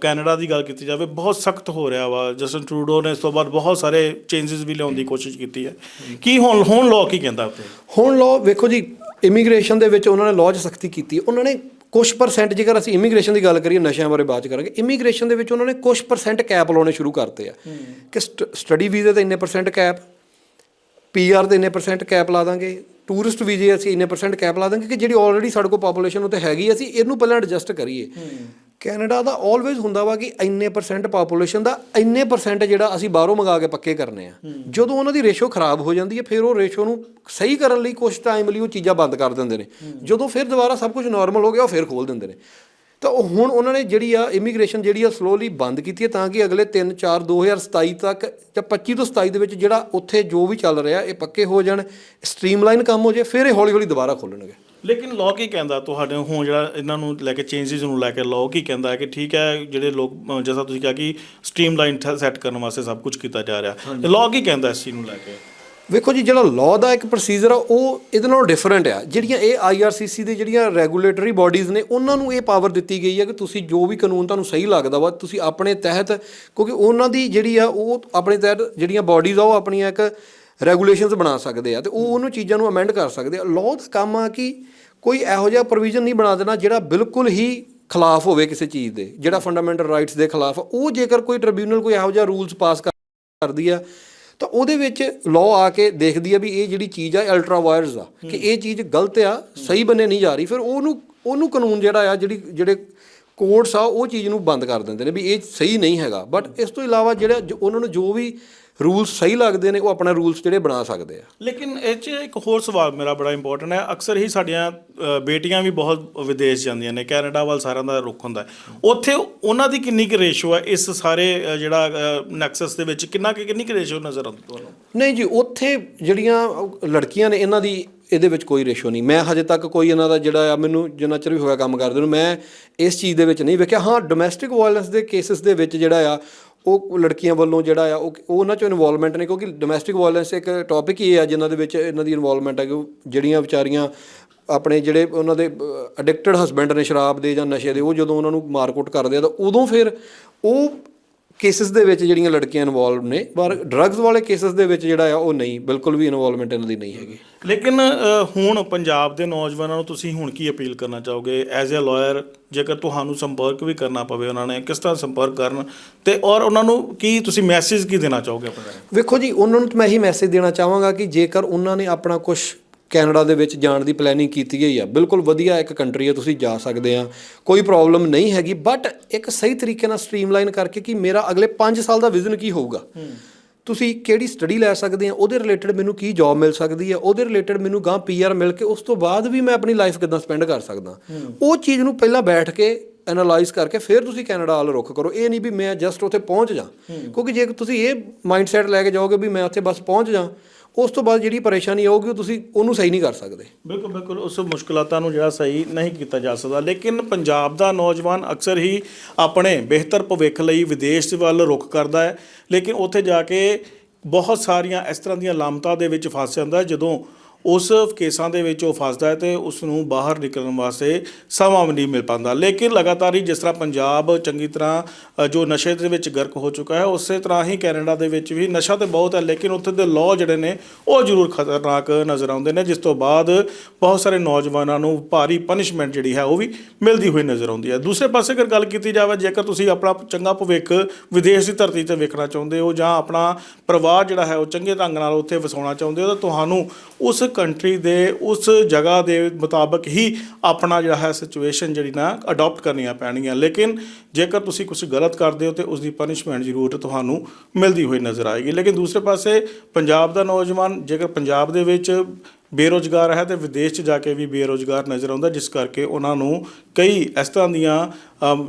ਕੈਨੇਡਾ ਦੀ ਗੱਲ ਕੀਤੀ ਜਾਵੇ ਬਹੁਤ ਸਖਤ ਹੋ ਰਿਹਾ ਵਾ। ਜਸਟਨ ਟਰੂਡੋ ਨੇ ਇਸ ਤੋਂ ਬਾਅਦ ਬਹੁਤ ਸਾਰੇ ਚੇਂਜਸ ਵੀ ਲਿਆਉਣ ਦੀ ਕੋਸ਼ਿਸ਼ ਕੀਤੀ ਹੈ। ਕੀ ਹੁਣ ਹੁਣ ਲੋਕ ਹੀ ਕਹਿੰਦਾ ਹੁਣ ਲੋ ਵੇਖੋ ਜੀ ਇਮੀਗ੍ਰੇਸ਼ਨ ਦੇ ਵਿੱਚ ਉਹਨਾਂ ਨੇ ਲਾਅ 'ਚ ਸਖਤੀ ਕੀਤੀ। ਉਹਨਾਂ ਨੇ ਕੁਝ ਪਰਸੈਂਟ ਜੇਕਰ ਅਸੀਂ ਇਮੀਗ੍ਰੇਸ਼ਨ ਦੀ ਗੱਲ ਕਰੀਏ, ਨਸ਼ਿਆਂ ਬਾਰੇ ਬਾਅਦ ਕਰਾਂਗੇ ਇਮੀਗ੍ਰੇਸ਼ਨ ਦੇ ਵਿੱਚ ਉਹਨਾਂ ਨੇ ਕੁਝ ਪਰਸੈਂਟ ਕੈਪ ਲਾਉਣੇ ਸ਼ੁਰੂ ਕਰਤੇ ਆ। ਕਿ ਸਟੱਡੀ ਵੀਜ਼ੇ ਤੇ ਇੰਨੇ ਪਰਸੈਂਟ ਕੈਪ ਪੀਆਰ ਦੇ ਇੰਨੇ ਪਰਸੈਂਟ ਕੈਪ ਲਾ ਦਾਂਗੇ ਟੂਰਿਸਟ ਵੀਜ਼ੇ ਅਸੀਂ ਇੰਨੇ ਪਰਸੈਂਟ ਕੈਪ ਲਾ ਦਾਂਗੇ ਕਿ ਜਿਹੜੀ ਆਲਰੇਡੀ ਸਾਡੇ ਕੋਲ ਪੋਪੂਲੇਸ਼ਨ ਉੱਤੇ ਹੈਗੀ ਅਸੀਂ ਇਹਨੂੰ ਪਹਿਲਾਂ ਐਡਜਸਟ ਕਰੀਏ। ਕੈਨੇਡਾ ਦਾ ਆਲਵੇਜ਼ ਹੁੰਦਾ ਵਾ ਕਿ ਇੰਨੇ ਪਰਸੈਂਟ ਪਾਪੂਲੇਸ਼ਨ ਦਾ ਇੰਨੇ ਪਰਸੈਂਟ ਜਿਹੜਾ ਅਸੀਂ ਬਾਹਰੋਂ ਮੰਗਾ ਕੇ ਪੱਕੇ ਕਰਨੇ ਆ। ਜਦੋਂ ਉਹਨਾਂ ਦੀ ਰੇਸ਼ੋ ਖਰਾਬ ਹੋ ਜਾਂਦੀ ਹੈ ਫਿਰ ਉਹ ਰੇਸ਼ੋ ਨੂੰ ਸਹੀ ਕਰਨ ਲਈ ਕੁਝ ਟਾਈਮ ਲਈ ਉਹ ਚੀਜ਼ਾਂ ਬੰਦ ਕਰ ਦਿੰਦੇ ਨੇ। ਜਦੋਂ ਫਿਰ ਦੁਬਾਰਾ ਸਭ ਕੁਝ ਨਾਰਮਲ ਹੋ ਗਿਆ ਉਹ ਫਿਰ ਖੋਲ ਦਿੰਦੇ ਨੇ। ਤਾਂ ਉਹ ਹੁਣ ਉਹਨਾਂ ਨੇ ਜਿਹੜੀ ਆ ਇਮੀਗ੍ਰੇਸ਼ਨ ਜਿਹੜੀ ਆ ਸਲੋਲੀ ਬੰਦ ਕੀਤੀ ਹੈ ਤਾਂ ਕਿ ਅਗਲੇ 3 4 2027 ਤੱਕ ਜਾਂ 25 ਤੋਂ 27 ਦੇ ਵਿੱਚ ਜਿਹੜਾ ਉੱਥੇ ਜੋ ਵੀ ਚੱਲ ਰਿਹਾ ਇਹ ਪੱਕੇ ਹੋ ਜਾਣ ਸਟ੍ਰੀਮਲਾਈਨ ਕੰਮ ਹੋ ਜਾਏ ਫਿਰ ਇਹ ਹੌਲੀ ਹੌਲੀ ਦੁਬਾਰਾ ਖੋਲਣਗੇ। ਲੇਕਿਨ ਲਾਅ ਕੀ ਕਹਿੰਦਾ? ਤੁਹਾਡੇ ਹੁਣ ਜਿਹੜਾ ਇਹਨਾਂ ਨੂੰ ਲੈ ਕੇ ਚੇਂਜਸ ਨੂੰ ਲੈ ਕੇ ਲਾਅ ਕੀ ਕਹਿੰਦਾ ਹੈ ਕਿ ਠੀਕ ਹੈ ਜਿਹੜੇ ਲੋਕ ਤਰ੍ਹਾਂ ਤੁਸੀਂ ਕਿਹਾ ਕਿ ਸਟ੍ਰੀਮਲਾਈਨ ਸੈੱਟ ਕਰਨ ਵਾਸਤੇ ਸਭ ਕੁਝ ਕੀਤਾ ਜਾ ਰਿਹਾ। ਤੇ ਲਾਅ ਕੀ ਕਹਿੰਦਾ ਇਸ ਚੀਜ਼ ਨੂੰ ਲੈ ਕੇ? ਵੇਖੋ ਜੀ ਜਿਹੜਾ ਲਾਅ ਦਾ ਇੱਕ ਪ੍ਰੋਸੀਜਰ ਆ ਉਹ ਇਹਦੇ ਨਾਲੋਂ ਡਿਫਰੈਂਟ ਆ। ਜਿਹੜੀਆਂ ਇਹ ਆਈਆਰਸੀਸੀ ਦੇ ਜਿਹੜੀਆਂ ਰੈਗੂਲੇਟਰੀ ਬਾਡੀਜ਼ ਨੇ ਉਹਨਾਂ ਨੂੰ ਇਹ ਪਾਵਰ ਦਿੱਤੀ ਗਈ ਹੈ ਕਿ ਤੁਸੀਂ ਜੋ ਵੀ ਕਾਨੂੰਨ ਤੁਹਾਨੂੰ ਸਹੀ ਲੱਗਦਾ ਵਾ ਤੁਸੀਂ ਆਪਣੇ ਤਹਿਤ ਕਿਉਂਕਿ ਉਹਨਾਂ ਦੀ ਜਿਹੜੀ ਆ ਉਹ ਆਪਣੇ ਤਹਿਤ ਜਿਹੜੀਆਂ ਬਾਡੀਜ਼ ਆ ਉਹ ਆਪਣੀਆਂ ਇੱਕ ਰੈਗੂਲੇਸ਼ਨਸ ਬਣਾ ਸਕਦੇ ਆ ਤੇ ਉਹ ਉਹਨੂੰ ਚੀਜ਼ਾਂ ਨੂੰ ਅਮੈਂਡ ਕਰ ਸਕਦੇ ਆ। ਲਾਅ ਦਾ ਕੰਮ ਆ ਕਿ ਕੋਈ ਇਹੋ ਜਿਹਾ ਪ੍ਰੋਵੀਜ਼ਨ ਨਹੀਂ ਬਣਾ ਦੇਣਾ ਜਿਹੜਾ ਬਿਲਕੁਲ ਹੀ ਖਿਲਾਫ ਹੋਵੇ ਕਿਸੇ ਚੀਜ਼ ਦੇ, ਜਿਹੜਾ ਫੰਡਾਮੈਂਟਲ ਰਾਈਟਸ ਦੇ ਖਿਲਾਫ। ਆ ਉਹ ਜੇਕਰ ਕੋਈ ਟ੍ਰਿਬਿਊਨਲ ਕੋਈ ਇਹੋ ਜਿਹਾ ਰੂਲਸ ਪਾਸ ਕਰਦੀ ਆ, ਤਾਂ ਉਹਦੇ ਵਿੱਚ ਲਾਅ ਆ ਕੇ ਦੇਖਦੀ ਆ ਵੀ ਇਹ ਜਿਹੜੀ ਚੀਜ਼ ਆ ਅਲਟਰਾ ਵਾਇਰਸ ਆ। ਕਿ ਇਹ ਚੀਜ਼ ਗਲਤ ਆ, ਸਹੀ ਬੰਨੇ ਨਹੀਂ ਜਾ ਰਹੀ। ਫਿਰ ਉਹਨੂੰ ਉਹਨੂੰ ਕਾਨੂੰਨ ਜਿਹੜਾ ਆ, ਜਿਹੜੀ ਜਿਹੜੇ ਕੋਰਟਸ ਆ, ਉਹ ਚੀਜ਼ ਨੂੰ ਬੰਦ ਕਰ ਦਿੰਦੇ ਨੇ ਵੀ ਇਹ ਸਹੀ ਨਹੀਂ ਹੈਗਾ। ਬਟ ਇਸ ਤੋਂ ਇਲਾਵਾ ਜਿਹੜਾ ਜੋ- ਉਹਨਾਂ ਨੂੰ ਜੋ ਵੀ ਰੂਲਸ ਸਹੀ ਲੱਗਦੇ ਨੇ ਉਹ ਆਪਣਾ ਰੂਲਸ ਜਿਹੜੇ ਬਣਾ ਸਕਦੇ ਆ। ਲੇਕਿਨ ਇਹ 'ਚ ਇੱਕ ਹੋਰ ਸਵਾਲ ਮੇਰਾ ਬੜਾ ਇੰਪੋਰਟੈਂਟ ਹੈ। ਅਕਸਰ ਹੀ ਸਾਡੀਆਂ ਬੇਟੀਆਂ ਵੀ ਬਹੁਤ ਵਿਦੇਸ਼ ਜਾਂਦੀਆਂ ਨੇ ਕੈਨੇਡਾ ਵੱਲ ਸਾਰਿਆਂ ਦਾ ਰੁਖ ਹੁੰਦਾ ਉੱਥੇ ਉਹਨਾਂ ਦੀ ਕਿੰਨੀ ਕੁ ਰੇਸ਼ੋ ਹੈ? ਇਸ ਸਾਰੇ ਜਿਹੜਾ ਨੈਕਸਸ ਦੇ ਵਿੱਚ ਕਿੰਨਾ ਕੁ ਕਿੰਨੀ ਕੁ ਰੇਸ਼ੋ ਨਜ਼ਰ ਆਉਂਦੀ ਤੁਹਾਨੂੰ? ਨਹੀਂ ਜੀ ਉੱਥੇ ਜਿਹੜੀਆਂ ਲੜਕੀਆਂ ਨੇ ਇਹਨਾਂ ਦੀ ਇਹਦੇ ਵਿੱਚ ਕੋਈ ਰੇਸ਼ੋ ਨਹੀਂ। ਮੈਂ ਹਜੇ ਤੱਕ ਕੋਈ ਇਹਨਾਂ ਦਾ ਜਿਹੜਾ ਆ, ਮੈਨੂੰ ਜਿੰਨਾ ਚਿਰ ਵੀ ਹੋਇਆ ਕੰਮ ਕਰਦੇ ਨੂੰ, ਮੈਂ ਇਸ ਚੀਜ਼ ਦੇ ਵਿੱਚ ਨਹੀਂ ਵੇਖਿਆ। ਹਾਂ ਡੋਮੈਸਟਿਕ ਵਾਇਲੈਂਸ ਦੇ ਕੇਸਿਸ ਦੇ ਵਿੱਚ ਜਿਹੜਾ ਆ, ਉਹ ਲੜਕੀਆਂ ਵੱਲੋਂ ਜਿਹੜਾ ਆ, ਉਹ ਉਹਨਾਂ ਚੋਂ ਇਨਵੋਲਵਮੈਂਟ ਨੇ, ਕਿਉਂਕਿ ਡੋਮੈਸਟਿਕ ਵਾਇਲੈਂਸ ਇੱਕ ਟੌਪਿਕ ਹੀ ਆ ਜਿਨ੍ਹਾਂ ਦੇ ਵਿੱਚ ਇਹਨਾਂ ਦੀ ਇਨਵੋਲਵਮੈਂਟ ਹੈ ਕਿ ਉਹ ਜਿਹੜੀਆਂ ਵਿਚਾਰੀਆਂ ਆਪਣੇ ਜਿਹੜੇ ਉਹਨਾਂ ਦੇ ਐਡਿਕਟਡ ਹਸਬੈਂਡ ਨੇ ਸ਼ਰਾਬ ਦੇ ਜਾਂ ਨਸ਼ੇ ਦੇ, ਉਹ ਜਦੋਂ ਉਹਨਾਂ ਨੂੰ ਮਾਰਕੁੱਟ ਕਰਦੇ ਆ, ਤਾਂ ਉਦੋਂ ਫਿਰ ਉਹ ਕੇਸਿਸ ਦੇ ਵਿੱਚ ਜਿਹੜੀਆਂ ਲੜਕੀਆਂ ਇਨਵੋਲਵ ਨੇ ਪਰ ਡਰੱਗਸ ਵਾਲੇ ਕੇਸਿਸ ਦੇ ਵਿੱਚ ਜਿਹੜਾ ਆ ਉਹ ਨਹੀਂ ਬਿਲਕੁਲ ਵੀ ਇਨਵੋਲਵਮੈਂਟ ਇਹਨਾਂ ਦੀ ਨਹੀਂ ਹੈਗੀ। ਲੇਕਿਨ ਹੁਣ ਪੰਜਾਬ ਦੇ ਨੌਜਵਾਨਾਂ ਨੂੰ ਤੁਸੀਂ ਹੁਣ ਕੀ ਅਪੀਲ ਕਰਨਾ ਚਾਹੋਗੇ? ਐਜ਼ ਅ ਲਾਇਰ ਜੇਕਰ ਤੁਹਾਨੂੰ ਸੰਪਰਕ ਵੀ ਕਰਨਾ ਪਵੇ ਉਹਨਾਂ ਨੇ ਕਿਸ ਤਰ੍ਹਾਂ ਸੰਪਰਕ ਕਰਨ? ਤੇ ਔਰ ਉਹਨਾਂ ਨੂੰ ਕੀ ਤੁਸੀਂ ਮੈਸੇਜ ਕੀ ਦੇਣਾ ਚਾਹੋਗੇ ਆਪਣੇ ਵੇਖੋ ਜੀ ਉਹਨਾਂ ਨੂੰ ਮੈਂ ਇਹੀ ਮੈਸੇਜ ਦੇਣਾ ਚਾਹਾਂਗਾ ਕਿ ਜੇਕਰ ਉਹਨਾਂ ਨੇ ਆਪਣਾ ਕੁਝ ਕੈਨੇਡਾ ਦੇ ਵਿੱਚ ਜਾਣ ਦੀ ਪਲੈਨਿੰਗ ਕੀਤੀ ਗਈ ਆ। ਬਿਲਕੁਲ ਵਧੀਆ ਇੱਕ ਕੰਟਰੀ ਆ ਤੁਸੀਂ ਜਾ ਸਕਦੇ ਆ। ਕੋਈ ਪ੍ਰੋਬਲਮ ਨਹੀਂ ਹੈਗੀ ਬਟ ਇੱਕ ਸਹੀ ਤਰੀਕੇ ਨਾਲ ਸਟ੍ਰੀਮਲਾਈਨ ਕਰਕੇ ਕਿ ਮੇਰਾ ਅਗਲੇ 5 ਸਾਲ ਦਾ ਵਿਜ਼ਨ ਕੀ ਹੋਊਗਾ। ਤੁਸੀਂ ਕਿਹੜੀ ਸਟੱਡੀ ਲੈ ਸਕਦੇ ਆ ਉਹਦੇ ਰਿਲੇਟਡ ਮੈਨੂੰ ਕੀ ਜੌਬ ਮਿਲ ਸਕਦੀ ਆ ਉਹਦੇ ਰਿਲੇਟਡ ਮੈਨੂੰ ਗਾਂ ਪੀਆਰ ਮਿਲ ਕੇ ਉਸ ਤੋਂ ਬਾਅਦ ਵੀ ਮੈਂ ਆਪਣੀ ਲਾਈਫ ਕਿੱਦਾਂ ਸਪੈਂਡ ਕਰ ਸਕਦਾ। ਉਹ ਚੀਜ਼ ਨੂੰ ਪਹਿਲਾਂ ਬੈਠ ਕੇ ਐਨਾਲਾਈਜ਼ ਕਰਕੇ ਫਿਰ ਤੁਸੀਂ ਕੈਨੇਡਾ ਵੱਲ ਰੁਖ ਕਰੋ। ਇਹ ਨਹੀਂ ਵੀ ਮੈਂ ਜਸਟ ਉੱਥੇ ਪਹੁੰਚ ਜਾ। ਕਿਉਂਕਿ ਜੇ ਤੁਸੀਂ ਇਹ ਮਾਈਂਡਸੈਟ ਲੈ ਕੇ ਜਾਓਗੇ ਵੀ ਮੈਂ ਉੱਥੇ ਬਸ ਪਹੁੰਚ ਜਾ ਉਸ ਤੋਂ ਬਾਅਦ ਜਿਹੜੀ ਪਰੇਸ਼ਾਨੀ ਆਊਗੀ ਉਹ ਤੁਸੀਂ ਉਹਨੂੰ ਸਹੀ ਨਹੀਂ ਕਰ ਸਕਦੇ। ਬਿਲਕੁਲ ਬਿਲਕੁਲ, ਉਸ ਮੁਸ਼ਕਲਾਤਾਂ ਨੂੰ ਜਿਹੜਾ ਸਹੀ ਨਹੀਂ ਕੀਤਾ ਜਾ ਸਕਦਾ। ਲੇਕਿਨ ਪੰਜਾਬ ਦਾ ਨੌਜਵਾਨ ਅਕਸਰ ਹੀ ਆਪਣੇ ਬਿਹਤਰ ਭਵਿੱਖ ਲਈ ਵਿਦੇਸ਼ ਵੱਲ ਰੁਖ ਕਰਦਾ ਹੈ। ਲੇਕਿਨ ਉੱਥੇ ਜਾ ਕੇ ਬਹੁਤ ਸਾਰੀਆਂ ਇਸ ਤਰ੍ਹਾਂ ਦੀਆਂ ਲਾਮਤਾਂ ਦੇ ਵਿੱਚ ਫਸ ਜਾਂਦਾ ਜਦੋਂ ਉਸ ਕੇਸਾਂ ਦੇ ਵਿੱਚ ਉਹ ਫਸਦਾ ਹੈ ਤੇ ਉਸ ਨੂੰ ਬਾਹਰ ਨਿਕਲਣ ਵਾਸਤੇ ਸਮਾਂ ਵੀ ਨਹੀਂ ਮਿਲ ਪਾਉਂਦਾ। ਲੇਕਿਨ ਲਗਾਤਾਰ ਹੀ ਜਿਸ ਤਰ੍ਹਾਂ ਪੰਜਾਬ ਚੰਗੀ ਤਰ੍ਹਾਂ ਜੋ ਨਸ਼ੇ ਦੇ ਵਿੱਚ ਗਰਕ ਹੋ ਚੁੱਕਾ ਹੈ, ਉਸੇ ਤਰ੍ਹਾਂ ਹੀ ਕੈਨੇਡਾ ਦੇ ਵਿੱਚ ਵੀ ਨਸ਼ਾ ਤੇ ਬਹੁਤ ਹੈ, ਲੇਕਿਨ ਉੱਥੇ ਦੇ ਲਾਅ ਜਿਹੜੇ ਨੇ, ਉਹ ਜ਼ਰੂਰ ਖਤਰਨਾਕ ਨਜ਼ਰ ਆਉਂਦੇ ਨੇ, ਜਿਸ ਤੋਂ ਬਾਅਦ ਬਹੁਤ ਸਾਰੇ ਨੌਜਵਾਨਾਂ ਨੂੰ ਭਾਰੀ ਪਨਿਸ਼ਮੈਂਟ ਜਿਹੜੀ ਹੈ, ਉਹ ਵੀ ਮਿਲਦੀ ਹੋਈ ਨਜ਼ਰ ਆਉਂਦੀ ਹੈ। ਦੂਸਰੇ ਪਾਸੇ ਅਗਰ ਗੱਲ ਕੀਤੀ ਜਾਵੇ, ਜੇਕਰ ਤੁਸੀਂ ਆਪਣਾ ਚੰਗਾ ਭਵਿੱਖ ਵਿਦੇਸ਼ ਦੀ ਧਰਤੀ ਤੇ ਵੇਖਣਾ ਚਾਹੁੰਦੇ ਹੋ ਜਾਂ ਆਪਣਾ ਪਰਿਵਾਰ ਜਿਹੜਾ ਹੈ, ਉਹ ਚੰਗੇ ਢੰਗ ਨਾਲ ਉੱਥੇ ਵਸਾਉਣਾ ਚਾਹੁੰਦੇ ਹੋ, ਤਾਂ ਤੁਹਾਨੂੰ ਉਸ ਕੰਟਰੀ ਦੇ ਉਸ ਜਗ੍ਹਾ ਦੇ ਮੁਤਾਬਕ ਹੀ ਆਪਣਾ ਜਿਹੜਾ ਹੈ ਸਿਚੁਏਸ਼ਨ ਜਿਹੜੀ ਨਾ ਅਡਾਪਟ ਕਰਨੀਆਂ ਪੈਣਗੀਆਂ। ਲੇਕਿਨ ਜੇਕਰ ਤੁਸੀਂ ਕੁਝ ਗਲਤ ਕਰਦੇ ਹੋ ਤੇ ਉਸ ਦੀ ਪਨਿਸ਼ਮੈਂਟ ਜ਼ਰੂਰ ਤੁਹਾਨੂੰ ਮਿਲਦੀ ਹੋਈ ਨਜ਼ਰ ਆਏਗੀ। ਲੇਕਿਨ ਦੂਸਰੇ ਪਾਸੇ ਪੰਜਾਬ ਦਾ ਨੌਜਵਾਨ ਜੇਕਰ ਪੰਜਾਬ ਦੇ ਵਿੱਚ ਬੇਰੋਜ਼ਗਾਰ ਹੈ ਤੇ ਵਿਦੇਸ਼ 'ਚ ਜਾ ਕੇ ਵੀ ਬੇਰੋਜ਼ਗਾਰ ਨਜ਼ਰ ਆਉਂਦਾ, ਜਿਸ ਕਰਕੇ ਉਹਨਾਂ ਨੂੰ ਕਈ ਇਸ ਤਰ੍ਹਾਂ ਦੀਆਂ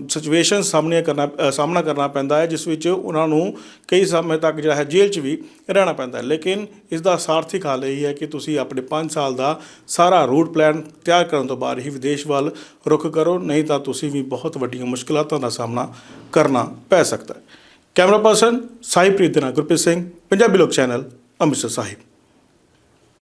ਸਿਚੁਏਸ਼ਨ ਸਾਹਮਣੇ ਕਰਨਾ ਸਾਹਮਣਾ ਕਰਨਾ ਪੈਂਦਾ ਹੈ, ਜਿਸ ਵਿੱਚ ਉਹਨਾਂ ਨੂੰ ਕਈ ਸਮੇਂ ਤੱਕ ਜਿਹੜਾ ਹੈ ਜੇਲ੍ਹ 'ਚ ਵੀ ਰਹਿਣਾ ਪੈਂਦਾ ਹੈ। ਲੇਕਿਨ ਇਸ ਦਾ ਸਾਰਥਿਕ ਹੱਲ ਇਹ ਹੈ ਕਿ ਤੁਸੀਂ ਆਪਣੇ 5 ਸਾਲ ਦਾ ਸਾਰਾ ਰੂਟ ਪਲਾਨ ਤਿਆਰ ਕਰਨ ਤੋਂ ਬਾਅਦ ਹੀ ਵਿਦੇਸ਼ ਵੱਲ ਰੁਖ ਕਰੋ, ਨਹੀਂ ਤਾਂ ਤੁਸੀਂ ਵੀ ਬਹੁਤ ਵੱਡੀਆਂ ਮੁਸ਼ਕਲਾਤਾਂ ਦਾ ਸਾਹਮਣਾ ਕਰਨਾ ਪੈ ਸਕਦਾ ਹੈ। ਕੈਮਰਾ ਪਰਸਨ ਸਾਈਪ੍ਰੀਤ ਦੇ ਨਾਲ ਗੁਰਪ੍ਰੀਤ ਸਿੰਘ, ਪੰਜਾਬੀ ਲੋਕ ਚੈਨਲ, ਅੰਮ੍ਰਿਤਸਰ ਸਾਹਿਬ।